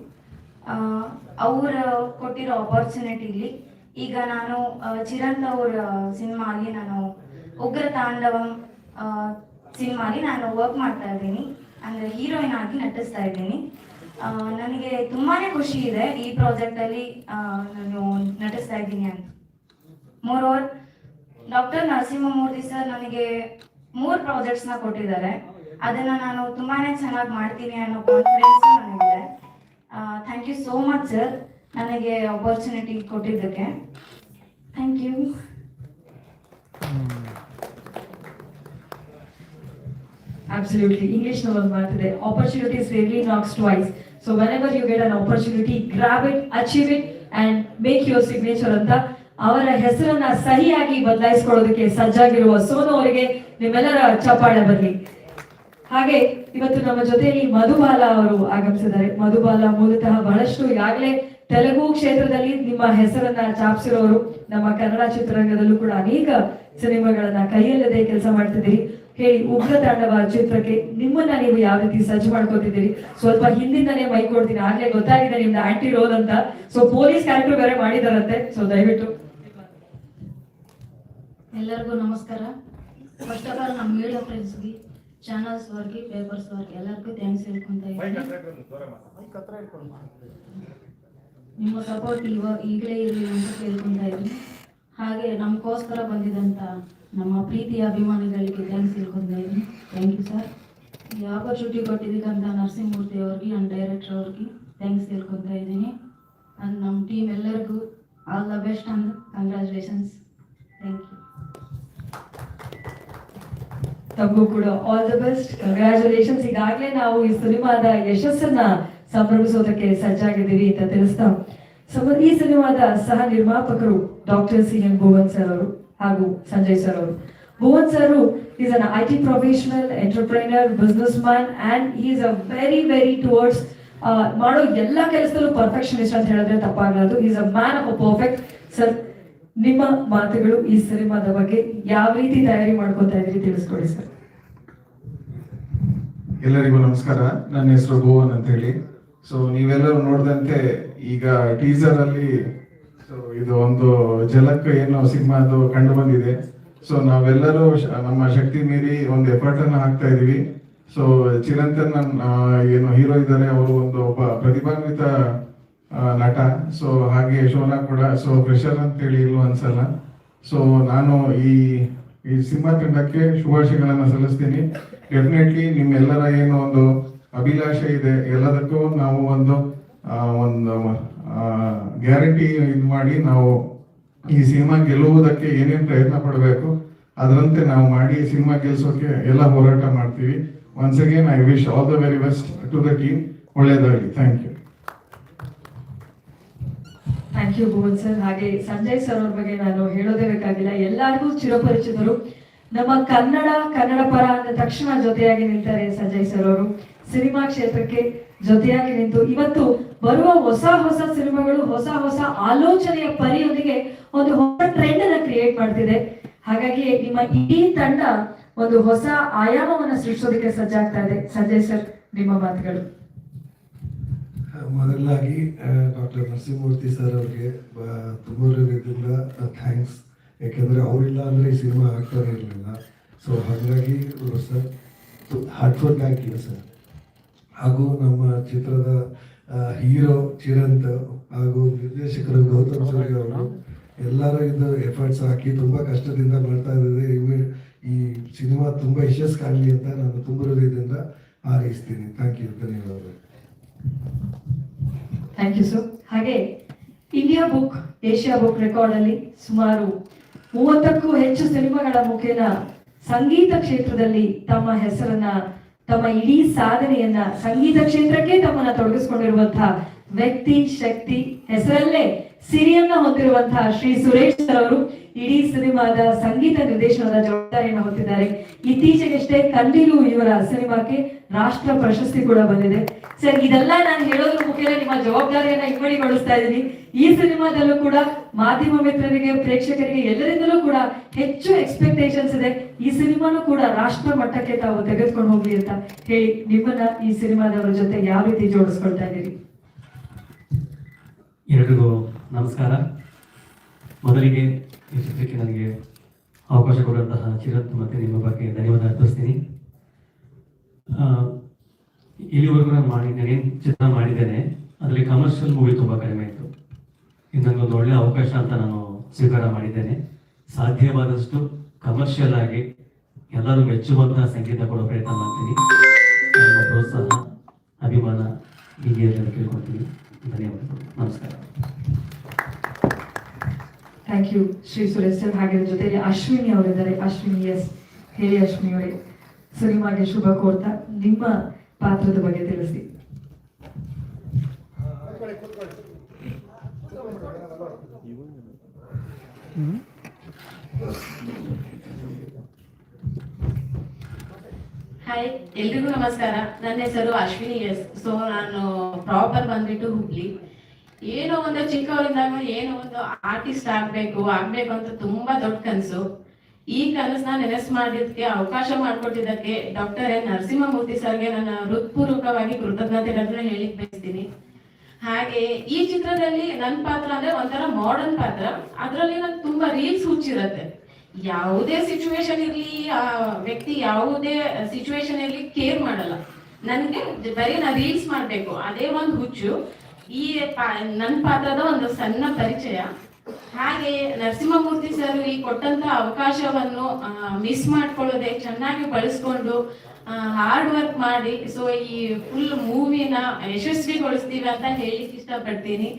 ಅವರ ಕೊಟ್ಟಿರೋ ಆಪರ್ಚುನಿಟಿಲಿ ಈಗ ನಾನು ಆ, ಅವರ ಸಿನಿಮಾ ಸಿನಿಮಾಗೆ ನಾನು ಉಗ್ರ ತಾಂಡವಂ ಸಿನಿಮಾಗೆ ನಾನು ವರ್ಕ್ ಮಾಡ್ತಾ ಇದ್ದೀನಿ. ಅಂದರೆ ಹೀರೋಯಿನ್ ಆಗಿ ನಟಿಸ್ತಾ ಇದ್ದೀನಿ. ನನಗೆ ತುಂಬಾನೇ ಖುಷಿ ಇದೆ ಈ ಪ್ರಾಜೆಕ್ಟಲ್ಲಿ ನಾನು ನಟಿಸ್ತಾ ಇದ್ದೀನಿ ಅಂತ. Moreover doctor Narasimhamurthy sir ನನಗೆ ಮೂರು ನ ಕೊಟ್ಟಿದ್ದಾರೆ. ಅದನ್ನ ನಾನು ತುಂಬಾನೇ ಚೆನ್ನಾಗಿ ಮಾಡ್ತೀನಿ ಅನ್ನೋ ಕಾನ್ಫಿಡೆನ್ಸ್ ನನಗಿದೆ. Thank you so much sir ನನಗೆ ಅಪರ್ಚುನಿಟಿ ಕೊಟ್ಟಿದ್ದಕ್ಕೆ. Thank you Absolutely. English ಒಂದು ಮಾತಿದೆ opportunities rarely knocks twice. So whenever you get an opportunity, grab it, achieve it and make your signature ಅಂತ ಅವರ ಹೆಸರನ್ನ ಸಹಿಯಾಗಿ ಬದಲಾಯಿಸ್ಕೊಳ್ಳೋದಕ್ಕೆ ಸಜ್ಜಾಗಿರುವ ಸೋನು ಅವರಿಗೆ ನಿಮ್ಮೆಲ್ಲರ ಚಪ್ಪಾಳೆ ಬರಲಿ ಹಾಗೆ ಇವತ್ತು ನಮ್ಮ ಜೊತೆಯಲ್ಲಿ ಮಧುಬಾಲ ಅವರು ಆಗಮಿಸಿದ್ದಾರೆ ಮಧುಬಾಲ ಮೂಲತಃ ಬಹಳಷ್ಟು ಈಗಾಗಲೇ ತೆಲುಗು ಕ್ಷೇತ್ರದಲ್ಲಿ ನಿಮ್ಮ ಹೆಸರನ್ನ ಚಾಪಿಸಿರೋರು ನಮ್ಮ ಕನ್ನಡ ಚಿತ್ರರಂಗದಲ್ಲೂ ಕೂಡ ಅನೇಕ ಸಿನಿಮಾಗಳನ್ನ ಕೈಯಲ್ಲದೆ ಕೆಲಸ ಮಾಡ್ತಿದ್ದೀರಿ ಹೇಳಿ ಉಗ್ರ ತಾಂಡವ ಚಿತ್ರಕ್ಕೆ ನಿಮ್ಮನ್ನ ನೀವು ಯಾವ ರೀತಿ ಸಜ್ಜು ಮಾಡ್ಕೊತಿದ್ದೀರಿ? ಸ್ವಲ್ಪ ಹಿಂದಿಂದನೇ ಮೈ ಕೊಡ್ತೀನಿ. ಆಗ್ಲೇ ಗೊತ್ತಾಗಿದೆ ನಿಮ್ದು ಆಂಟಿ ರೋಲ್ ಅಂತ. ಸೊ ಪೊಲೀಸ್ ಕ್ಯಾರೆಕ್ಟರ್ ಬೇರೆ ಮಾಡಿದಾರಂತೆ. ಸೊ ದಯವಿಟ್ಟು. ಎಲ್ಲರಿಗೂ ನಮಸ್ಕಾರ. ಫಸ್ಟ್ ಆಫ್ ಆಲ್ ನಮ್ಮ ಮೀಡಿಯಾ ಫ್ರೆಂಡ್ಸ್ಗೆ ಚಾನಲ್ಸ್ ವರ್ಗಿ ಪೇಪರ್ಸ್ ವರ್ಗಿ ಎಲ್ಲರಿಗೂ ಥ್ಯಾಂಕ್ಸ್ ಹೇಳ್ಕೊಂತ ಇದ್ದೀನಿ. ನಿಮ್ಮ ಸಪೋರ್ಟ್ ಇವಾಗ ಈಗಲೇ ಇರಲಿ ಅಂತ ಕೇಳ್ಕೊಂತ ಇದ್ದೀನಿ. ಹಾಗೆ ನಮಗೋಸ್ಕರ ಬಂದಿದಂತ ನಮ್ಮ ಪ್ರೀತಿಯ ಅಭಿಮಾನಿಗಳಿಗೆ ಥ್ಯಾಂಕ್ಸ್ ಹೇಳ್ಕೊಂತ ಇದ್ದೀನಿ. ಥ್ಯಾಂಕ್ ಯು ಸರ್ ಈ ಆಪರ್ಚುನಿಟಿ ಕೊಟ್ಟಿದ್ದಕ್ಕಂಥ ನರಸಿಂಹಮೂರ್ತಿ ಅವ್ರಿಗೆ ಆ್ಯಂಡ್ ಡೈರೆಕ್ಟರ್ ಅವ್ರಿಗೆ ಥ್ಯಾಂಕ್ಸ್ ತಿಳ್ಕೊತಾ ಇದ್ದೀನಿ. ಅಂಡ್ ನಮ್ಮ ಟೀಮ್ ಎಲ್ಲರಿಗೂ all the best and congratulations thank you ತಮಗೂ ಕೂಡ ಆಲ್ ದ ಬೆಸ್ಟ್ ಕಂಗ್ರ್ಯಾಚುಲೇಷನ್ಸ್ ಈಗಾಗಲೇ ನಾವು ಈ ಸಿನಿಮಾದ ಯಶಸ್ಸನ್ನ ಸಂಭ್ರಮಿಸೋದಕ್ಕೆ ಸಜ್ಜಾಗಿದ್ದೀವಿ ಅಂತ ತಿಳಿಸ್ತಾ ಈ ಸಿನಿಮಾದ ಸಹ ನಿರ್ಮಾಪಕರು doctor C N Bhuvan sir ಅವರು ಹಾಗೂ ಸಂಜಯ್ ಸರ್ ಅವರು. Bhuvan sir is an I T professional entrepreneur businessman and is a very very towards ಮಾಡೋ ಎಲ್ಲ ಕೆಲಸದಲ್ಲೂ ಪರ್ಫೆಕ್ಷನಿಸ್ಟ್ ಅಂತ ಹೇಳಿದ್ರೆ ತಪ್ಪಾಗಲಾರದು. Is a man of a perfect sir ನಿಮ್ಮ ಮಾತುಗಳು ಈ ಸಿನಿಮಾದ ಬಗ್ಗೆ ಯಾವ ರೀತಿ ತಯಾರಿ ಮಾಡ್ಕೊತಾ ಇದ್ರಿ ತಿಳಿಸ್ಕೊಡಿ ಸರ್ ಎಲ್ಲರಿಗೂ ನಮಸ್ಕಾರ. ನನ್ನ ಹೆಸರು ಭುವನ್ ಅಂತ ಹೇಳಿ ಸೊ ನೀವೆಲ್ಲರೂ ನೋಡಿದಂತೆ ಈಗ ಟೀಸರ್ ಅಲ್ಲಿ ಸೊ ಇದು ಒಂದು ಜಲಕ್ ಏನು ಸಿನಿಮಾದು ಕಂಡು ಬಂದಿದೆ ಸೊ ನಾವೆಲ್ಲರೂ ನಮ್ಮ ಶಕ್ತಿ ಮೀರಿ ಒಂದು ಎಫರ್ಟ್ ಅನ್ನ ಹಾಕ್ತಾ ಇದೀವಿ. ಸೊ ಚಿರಂತನ್ ಏನು ಹೀರೋ ಇದ್ದಾರೆ, ಅವರು ಒಂದು ಒಬ್ಬ ಪ್ರತಿಭಾನ್ವಿತ ನಟ. ಸೊ ಹಾಗೆ ಶೋನಾ ಕೂಡ ಸೊ ಪ್ರೆಷರ್ ಅಂತೇಳಿ ಇಲ್ಲ ಅನ್ಸಲ್ಲ. ಸೊ ನಾನು ಈ ಈ ಸಿನಿಮಾ ತಂಡಕ್ಕೆ ಶುಭಾಶಯಗಳನ್ನು ಸಲ್ಲಿಸ್ತೀನಿ. ಡೆಫಿನೆಟ್ಲಿ ನಿಮ್ಮೆಲ್ಲರ ಏನು ಒಂದು ಅಭಿಲಾಷೆ ಇದೆ. ಎಲ್ಲದಕ್ಕೂ ನಾವು ಒಂದು ಒಂದು ಗ್ಯಾರಂಟಿ ಇದು ಮಾಡಿ ನಾವು ಈ ಸಿನಿಮಾ ಗೆಲ್ಲುವುದಕ್ಕೆ ಏನೇನು ಪ್ರಯತ್ನ ಪಡಬೇಕು, ಅದರಂತೆ ನಾವು ಮಾಡಿ ಸಿನಿಮಾ ಗೆಲ್ಸೋಕೆ ಎಲ್ಲ ಹೋರಾಟ ಮಾಡ್ತೀವಿ. Once again I wish all the very best to the team ಒಳ್ಳೇದಾಗಲಿ. Thank you thank you Bhuvan sir ಹಾಗೆ ಸಂಜಯ್ ಸರ್ ಅವ್ರ ಬಗ್ಗೆ ನಾನು ಹೇಳೋದೇ ಬೇಕಾಗಿಲ್ಲ. ಎಲ್ಲರಿಗೂ ಚಿರಪರಿಚಿತರು. ನಮ್ಮ ಕನ್ನಡ ಕನ್ನಡ ಪರ ಅಂದ ತಕ್ಷಣ ಜೊತೆಯಾಗಿ ನಿಲ್ತಾರೆ ಸಂಜಯ್ ಸರ್ ಅವರು. ಸಿನಿಮಾ ಕ್ಷೇತ್ರಕ್ಕೆ ಜೊತೆಯಾಗಿ ನಿಂತು ಇವತ್ತು ಬರುವ ಹೊಸ ಹೊಸ ಸಿನಿಮಾಗಳು, ಹೊಸ ಹೊಸ ಆಲೋಚನೆಯ ಪರಿಯೊಂದಿಗೆ ಒಂದು ಹೊಸ ಟ್ರೆಂಡ್ ಅನ್ನ ಕ್ರಿಯೇಟ್ ಮಾಡ್ತಿದೆ. ಹಾಗಾಗಿ ನಿಮ್ಮ ಇಡೀ ತಂಡ ಒಂದು ಹೊಸ ಆಯಾಮವನ್ನ ಸೃಷ್ಟಿಸೋದಕ್ಕೆ ಸಜ್ಜಾಗ್ತಾ ಇದೆ. ಸಂಜಯ್ ಸರ್, ನಿಮ್ಮ ಮಾತುಗಳು. ಮೊದಲಾಗಿ ಡಾಕ್ಟರ್ ನರಸಿಂಹಮೂರ್ತಿ ಸರ್ ಅವರಿಗೆ ತುಂಬ ಥ್ಯಾಂಕ್ಸ್ ಯಾಕೆಂದರೆ ಅವರಿಲ್ಲ ಅಂದರೆ ಈ ಸಿನಿಮಾ ಆಗ್ತಾನೆ ಇರಲಿಲ್ಲ. ಸೊ ಹಾಗಾಗಿ, sir heartful thank you sir. ಹಾಗೂ ನಮ್ಮ ಚಿತ್ರದ ಹೀರೋ ಚಿರಂತ್ ಹಾಗೂ ನಿರ್ದೇಶಕರು ಗೌತಮ್ ಸರ್ಗೆ ಅವರು ಎಲ್ಲರೂ ಇದು ಎಫರ್ಟ್ಸ್ ಹಾಕಿ ತುಂಬ ಕಷ್ಟದಿಂದ ಮಾಡ್ತಾ ಇದ್ದಾರೆ. ಈ ಸಿನಿಮಾ ತುಂಬ ಯಶಸ್ ಕಾಣಲಿ ಅಂತ ನಾನು ತುಂಬ ಹೃದಯದಿಂದ ಹಾರೈಸ್ತೀನಿ. ಥ್ಯಾಂಕ್ ಯು ಧನ್ಯವಾದಗಳು. ಥ್ಯಾಂಕ್ ಯು ಸರ್ ಹಾಗೆ India book Asia book record ಅಲ್ಲಿ ಸುಮಾರು ಮೂವತ್ತಕ್ಕೂ ಹೆಚ್ಚು ಸಿನಿಮಾಗಳ ಮುಖೇನ ಸಂಗೀತ ಕ್ಷೇತ್ರದಲ್ಲಿ ತಮ್ಮ ಹೆಸರನ್ನ ತಮ್ಮ ಇಡೀ ಸಾಧನೆಯನ್ನ ಸಂಗೀತ ಕ್ಷೇತ್ರಕ್ಕೆ ತಮ್ಮನ್ನ ತೊಡಗಿಸಿಕೊಂಡಿರುವಂತಹ ವ್ಯಕ್ತಿ, ಶಕ್ತಿ ಹೆಸರಲ್ಲೇ ಸಿರಿಯನ್ನ ಹೊಂದಿರುವಂತಹ ಶ್ರೀ ಸುರೇಶ್ ಸರ್ ಅವರು ಇಡೀ ಸಿನಿಮಾದ ಸಂಗೀತ ನಿರ್ದೇಶನದ ಜವಾಬ್ದಾರಿಯನ್ನು ಹೊತ್ತಿದ್ದಾರೆ. ಇತ್ತೀಚೆಗಷ್ಟೇ ಕಂಡಿಲು ಇವರ ಸಿನಿಮಾಕ್ಕೆ ರಾಷ್ಟ್ರ ಪ್ರಶಸ್ತಿ ಕೂಡ ಬಂದಿದೆ. ಸರ್, ಇದೆಲ್ಲ ನಾನು ಹೇಳೋದ್ರ ಮುಖ್ಯ ನಿಮ್ಮ ಜವಾಬ್ದಾರಿಯನ್ನ ಇಮ್ಮಡಿಗೊಳಿಸ್ತಾ ಇದ್ದೀನಿ. ಈ ಸಿನಿಮಾದಲ್ಲೂ ಕೂಡ ಮಾಧ್ಯಮ ಮಿತ್ರರಿಗೆ, ಪ್ರೇಕ್ಷಕರಿಗೆ ಎಲ್ಲರಿಂದಲೂ ಕೂಡ ಹೆಚ್ಚು ಎಕ್ಸ್ಪೆಕ್ಟೇಷನ್ಸ್ ಇದೆ. ಈ ಸಿನಿಮಾನು ಕೂಡ ರಾಷ್ಟ್ರ ಮಟ್ಟಕ್ಕೆ ತಾವು ತೆಗೆದುಕೊಂಡು ಹೋಗ್ಲಿ ಅಂತ ಹೇಳಿ ನಿಮ್ಮನ್ನ ಈ ಸಿನಿಮಾದವರ ಜೊತೆ ಯಾವ ರೀತಿ ಜೋಡಿಸ್ಕೊಳ್ತಾ ಇದ್ದೀರಿ? ಎಲ್ರಿಗೂ ನಮಸ್ಕಾರ. ಮೊದಲಿಗೆ ಚಿತ್ರಕ್ಕೆ ನನಗೆ ಅವಕಾಶ ಕೊಡುವಂತಹ ಚಿರತ್ ಮತ್ತು ನಿಮ್ಮ ಬಗ್ಗೆ ಧನ್ಯವಾದ ಅರ್ಪಿಸ್ತೀನಿ. ಇಲ್ಲಿವರೆಗೂ ನಾನು ಮಾಡಿ, ನಾನೇನು ಚಿತ್ರ ಮಾಡಿದ್ದೇನೆ, ಅದರಲ್ಲಿ ಕಮರ್ಷಿಯಲ್ ಮೂವಿ ತುಂಬ ಕಡಿಮೆ ಇತ್ತು ಇದು ನನಗೊಂದು ಒಳ್ಳೆಯ ಅವಕಾಶ ಅಂತ ನಾನು ಸ್ವೀಕಾರ ಮಾಡಿದ್ದೇನೆ. ಸಾಧ್ಯವಾದಷ್ಟು ಕಮರ್ಷಿಯಲ್ ಆಗಿ ಎಲ್ಲರೂ ಮೆಚ್ಚುವಂತಹ ಸಂಗೀತ ಕೊಡೋ ಪ್ರಯತ್ನ ಮಾಡ್ತೀನಿ. ಪ್ರೋತ್ಸಾಹ, ಅಭಿಮಾನ ಹೀಗೆ ಕೇಳ್ಕೊಳ್ತೀನಿ. ಧನ್ಯವಾದಗಳು. ನಮಸ್ಕಾರ. Thank you Shri Suresh sir ಹಾಗೆ ಜೊತೆಗೆ ಅಶ್ವಿನಿ ಅವರಿದ್ದಾರೆ. ಅಶ್ವಿನಿ ಎಸ್ ಹೇಳಿ ಅಶ್ವಿನಿ ಅವರೇ. ಸಿನಿಮಾಗೆ ಶುಭ ಕೋರ್ತಾ. ನಿಮ್ಮ ಪಾತ್ರದ ಬಗ್ಗೆ ತಿಳಿಸಿ ಹಾಯ್ ಎಲ್ರಿಗೂ ನಮಸ್ಕಾರ. ನನ್ನ ಹೆಸರು ಅಶ್ವಿನಿ ಎಸ್ ಸೊ ನಾನು ಪ್ರಾಪರ್ ಬಂದ್ಬಿಟ್ಟು ಹುಬ್ಳಿ. ಏನೋ ಒಂದು ಚಿಕ್ಕವರಿಂದಾಗ ಏನೋ ಒಂದು ಆರ್ಟಿಸ್ಟ್ ಆಗ್ಬೇಕು ಆಗ್ಬೇಕು ಅಂತ ತುಂಬಾ ದೊಡ್ಡ ಕನಸು. ಈ ಕನಸನ್ನ ನೆನೆಸ್ ಮಾಡಿದಕ್ಕೆ ಅವಕಾಶ ಮಾಡಿಕೊಟ್ಟಿದ್ದಕ್ಕೆ ಡಾಕ್ಟರ್ ಎನ್ ನರಸಿಂಹಮೂರ್ತಿ ಸರ್ಗೆ ನನ್ನ ಹೃತ್ಪೂರ್ವಕವಾಗಿ ಕೃತಜ್ಞತೆಗಳನ್ನ ಹೇಳಿಕ್ ಬಯಸ್ತೀನಿ. ಹಾಗೆ ಈ ಚಿತ್ರದಲ್ಲಿ ನನ್ನ ಪಾತ್ರ ಅಂದ್ರೆ ಒಂಥರ ಮಾಡರ್ನ್ ಪಾತ್ರ. ಅದರಲ್ಲಿ ನನ್ ತುಂಬಾ ರೀಲ್ಸ್ ಹುಚ್ಚಿರತ್ತೆ. ಯಾವುದೇ ಸಿಚುವೇಶನ್ ಇರ್ಲಿ, ಆ ವ್ಯಕ್ತಿ ಯಾವುದೇ ಸಿಚುವೇಶನ್ ಇರ್ಲಿ ಕೇರ್ ಮಾಡಲ್ಲ. ನನ್ಗೆ ಬರೀ ನಾ ರೀಲ್ಸ್ ಮಾಡ್ಬೇಕು, ಅದೇ ಒಂದು ಹುಚ್ಚು. ಈ ನನ್ನ ಪಾತ್ರದ ಒಂದು ಸಣ್ಣ ಪರಿಚಯ. ಹಾಗೆ ನರಸಿಂಹಮೂರ್ತಿ ಸರ್ ಈ ಕೊಟ್ಟಂತ ಅವಕಾಶವನ್ನು ಮಿಸ್ ಮಾಡ್ಕೊಳ್ಳದೆ ಚೆನ್ನಾಗಿ ಬಳಸ್ಕೊಂಡು ಹಾರ್ಡ್ ವರ್ಕ್ ಮಾಡಿ ಸೊ ಈ ಫುಲ್ ಮೂವಿನ ಯಶಸ್ವಿಗೊಳಿಸ್ತೀವಿ ಅಂತ ಹೇಳಿಕ್ ಇಷ್ಟಪಡ್ತೀನಿ.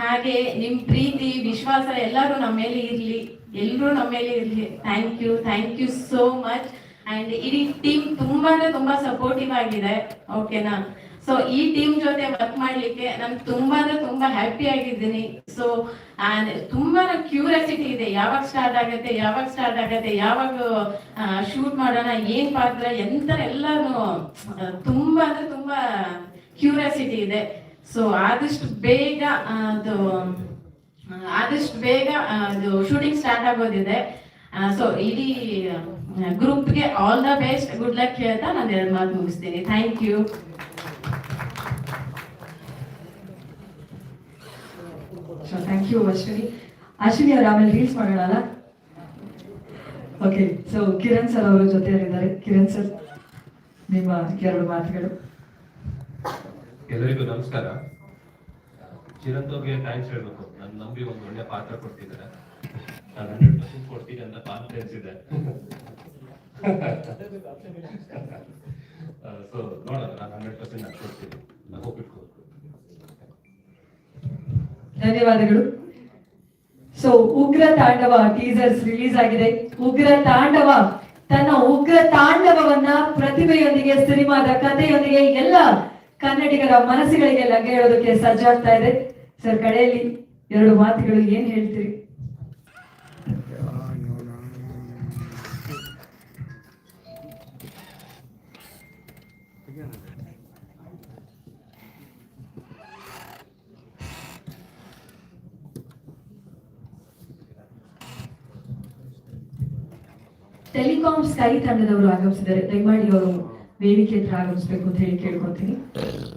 ಹಾಗೆ ನಿಮ್ ಪ್ರೀತಿ, ವಿಶ್ವಾಸ ಎಲ್ಲರೂ ನಮ್ಮ ಮೇಲೆ ಇರ್ಲಿ. ಎಲ್ಲರೂ ನಮ್ಮ ಮೇಲೆ ಇರ್ಲಿ. Thank you thank you so much and ಇಡೀ ಟೀಮ್ ತುಂಬಾನೇ ತುಂಬಾ ಸಪೋರ್ಟಿವ್ ಆಗಿದೆ. ಓಕೆನಾ ಸೊ ಈ ಟೀಮ್ ಜೊತೆ ವರ್ಕ್ ಮಾಡ್ಲಿಕ್ಕೆ ನಾನು ತುಂಬಾ ತುಂಬಾ ಹ್ಯಾಪಿ ಆಗಿದ್ದೀನಿ. ಸೊ ತುಂಬಾ ಕ್ಯೂರಿಯಾಸಿಟಿ ಇದೆ. ಯಾವಾಗ ಸ್ಟಾರ್ಟ್ ಆಗತ್ತೆ, ಯಾವಾಗ ಸ್ಟಾರ್ಟ್ ಆಗತ್ತೆ, ಯಾವಾಗ ಶೂಟ್ ಮಾಡೋಣ, ಏನ್ ಪಾತ್ರ ಎಂತ ಎಲ್ಲಾನು ತುಂಬಾ ಅಂದ್ರೆ ತುಂಬಾ ಕ್ಯೂರಿಯಾಸಿಟಿ ಇದೆ. ಸೊ ಆದಷ್ಟು ಬೇಗ ಅದು, ಆದಷ್ಟು ಬೇಗ ಅದು ಶೂಟಿಂಗ್ ಸ್ಟಾರ್ಟ್ ಆಗೋದಿದೆ. ಸೊ ಇಡೀ ಗ್ರೂಪ್ಗೆ all the best good luck ಹೇಳ್ತಾ ನಾನು ಎರಡು ಮಾತು ಮುಗಿಸ್ತೀನಿ. Thank you thank you Ashwini Ashwini ಅವ್ರು ಆಮೇಲೆ ರೀಲ್ಸ್ ಮಾಡೋಣ ಅಲ್ಲ ಓಕೆ ಸೊ ಕಿರಣ್ ಸರ್ ಅವರ ಜೊತೆಯಲ್ಲಿದ್ದಾರೆ. ಕಿರಣ್ ಸರ್ ನಿಮ್ಮ ಎರಡು ಮಾತುಗಳು. ಎಲ್ಲರಿಗೂ ನಮಸ್ಕಾರ. ಚಿರಂತ್ ಅವ್ರಿಗೆ ಥ್ಯಾಂಕ್ಸ್ ಹೇಳ್ಬೇಕು. ನನ್ನ ನಂಬಿ ಒಂದು ಒಳ್ಳೆ ಪಾತ್ರ ಕೊಡ್ತಿದ್ದಾರೆ. ನಾನು ಹಂಡ್ರೆಡ್ ಪರ್ಸೆಂಟ್ ಕೊಡ್ತೀನಿ ಅಂತ ಕಾನ್ಫಿಡೆನ್ಸ್ ಇದೆ. (laughs) ಸೊ ನೋಡೋಣ, ನಾನು ಹಂಡ್ರೆಡ್ ಪರ್ಸೆಂಟ್ ನಾನು ಕೊಡ್ತೀನಿ. ನಾನು ಹೋಗ್ಬಿಟ್ಟು ಧನ್ಯವಾದಗಳು. ಸೊ ಉಗ್ರ ತಾಂಡವ ಟೀಸರ್ಸ್ ರಿಲೀಸ್ ಆಗಿದೆ. ಉಗ್ರ ತಾಂಡವ ತನ್ನ ಉಗ್ರ ತಾಂಡವವನ್ನ ಪ್ರತಿಭೆಯೊಂದಿಗೆ, ಸಿನಿಮಾದ ಕಥೆಯೊಂದಿಗೆ ಎಲ್ಲ ಕನ್ನಡಿಗರ ಮನಸ್ಸುಗಳಿಗೆ ಲಗ್ಗೆ ಹೇಳೋದಕ್ಕೆ ಸಜ್ಜಾಗ್ತಾ ಇದೆ. ಸರ್ ಕಡೆಯಲ್ಲಿ ಎರಡು ಮಾತುಗಳು ಏನ್ ಹೇಳ್ತೀರಿ? ಟೆಲಿಕಾಂ ಸ್ಕೈ ತಂಡದವರು ಆಗಮಿಸಿದ್ದಾರೆ. ದಯಮಾಡಿ ಅವರು ವೇದಿಕೆ ಹತ್ರ ಆಗಮಿಸಬೇಕು ಅಂತ ಹೇಳಿ ಕೇಳ್ಕೊತೀನಿ.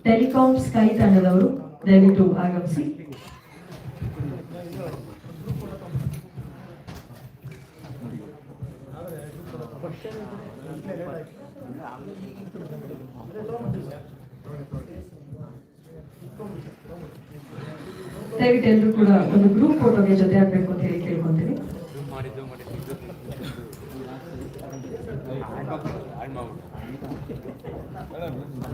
ಟೆಲಿಕಾಂ ಸ್ಕೈ ತಂಡದವರು ದಯವಿಟ್ಟು ಆಗಮಿಸಿ. ದಯವಿಟ್ಟು ಎಲ್ಲರೂ ಕೂಡ ಒಂದು ಗ್ರೂಪ್ ಫೋಟೋಗೆ ಜೊತೆ ಆಗ್ಬೇಕು ಅಂತ ಹೇಳಿ ಕೇಳ್ಕೊಂತೀನಿ ಗ್ರೂಪ್ ಫೋಟೋ ದಯವಿಟ್ಟು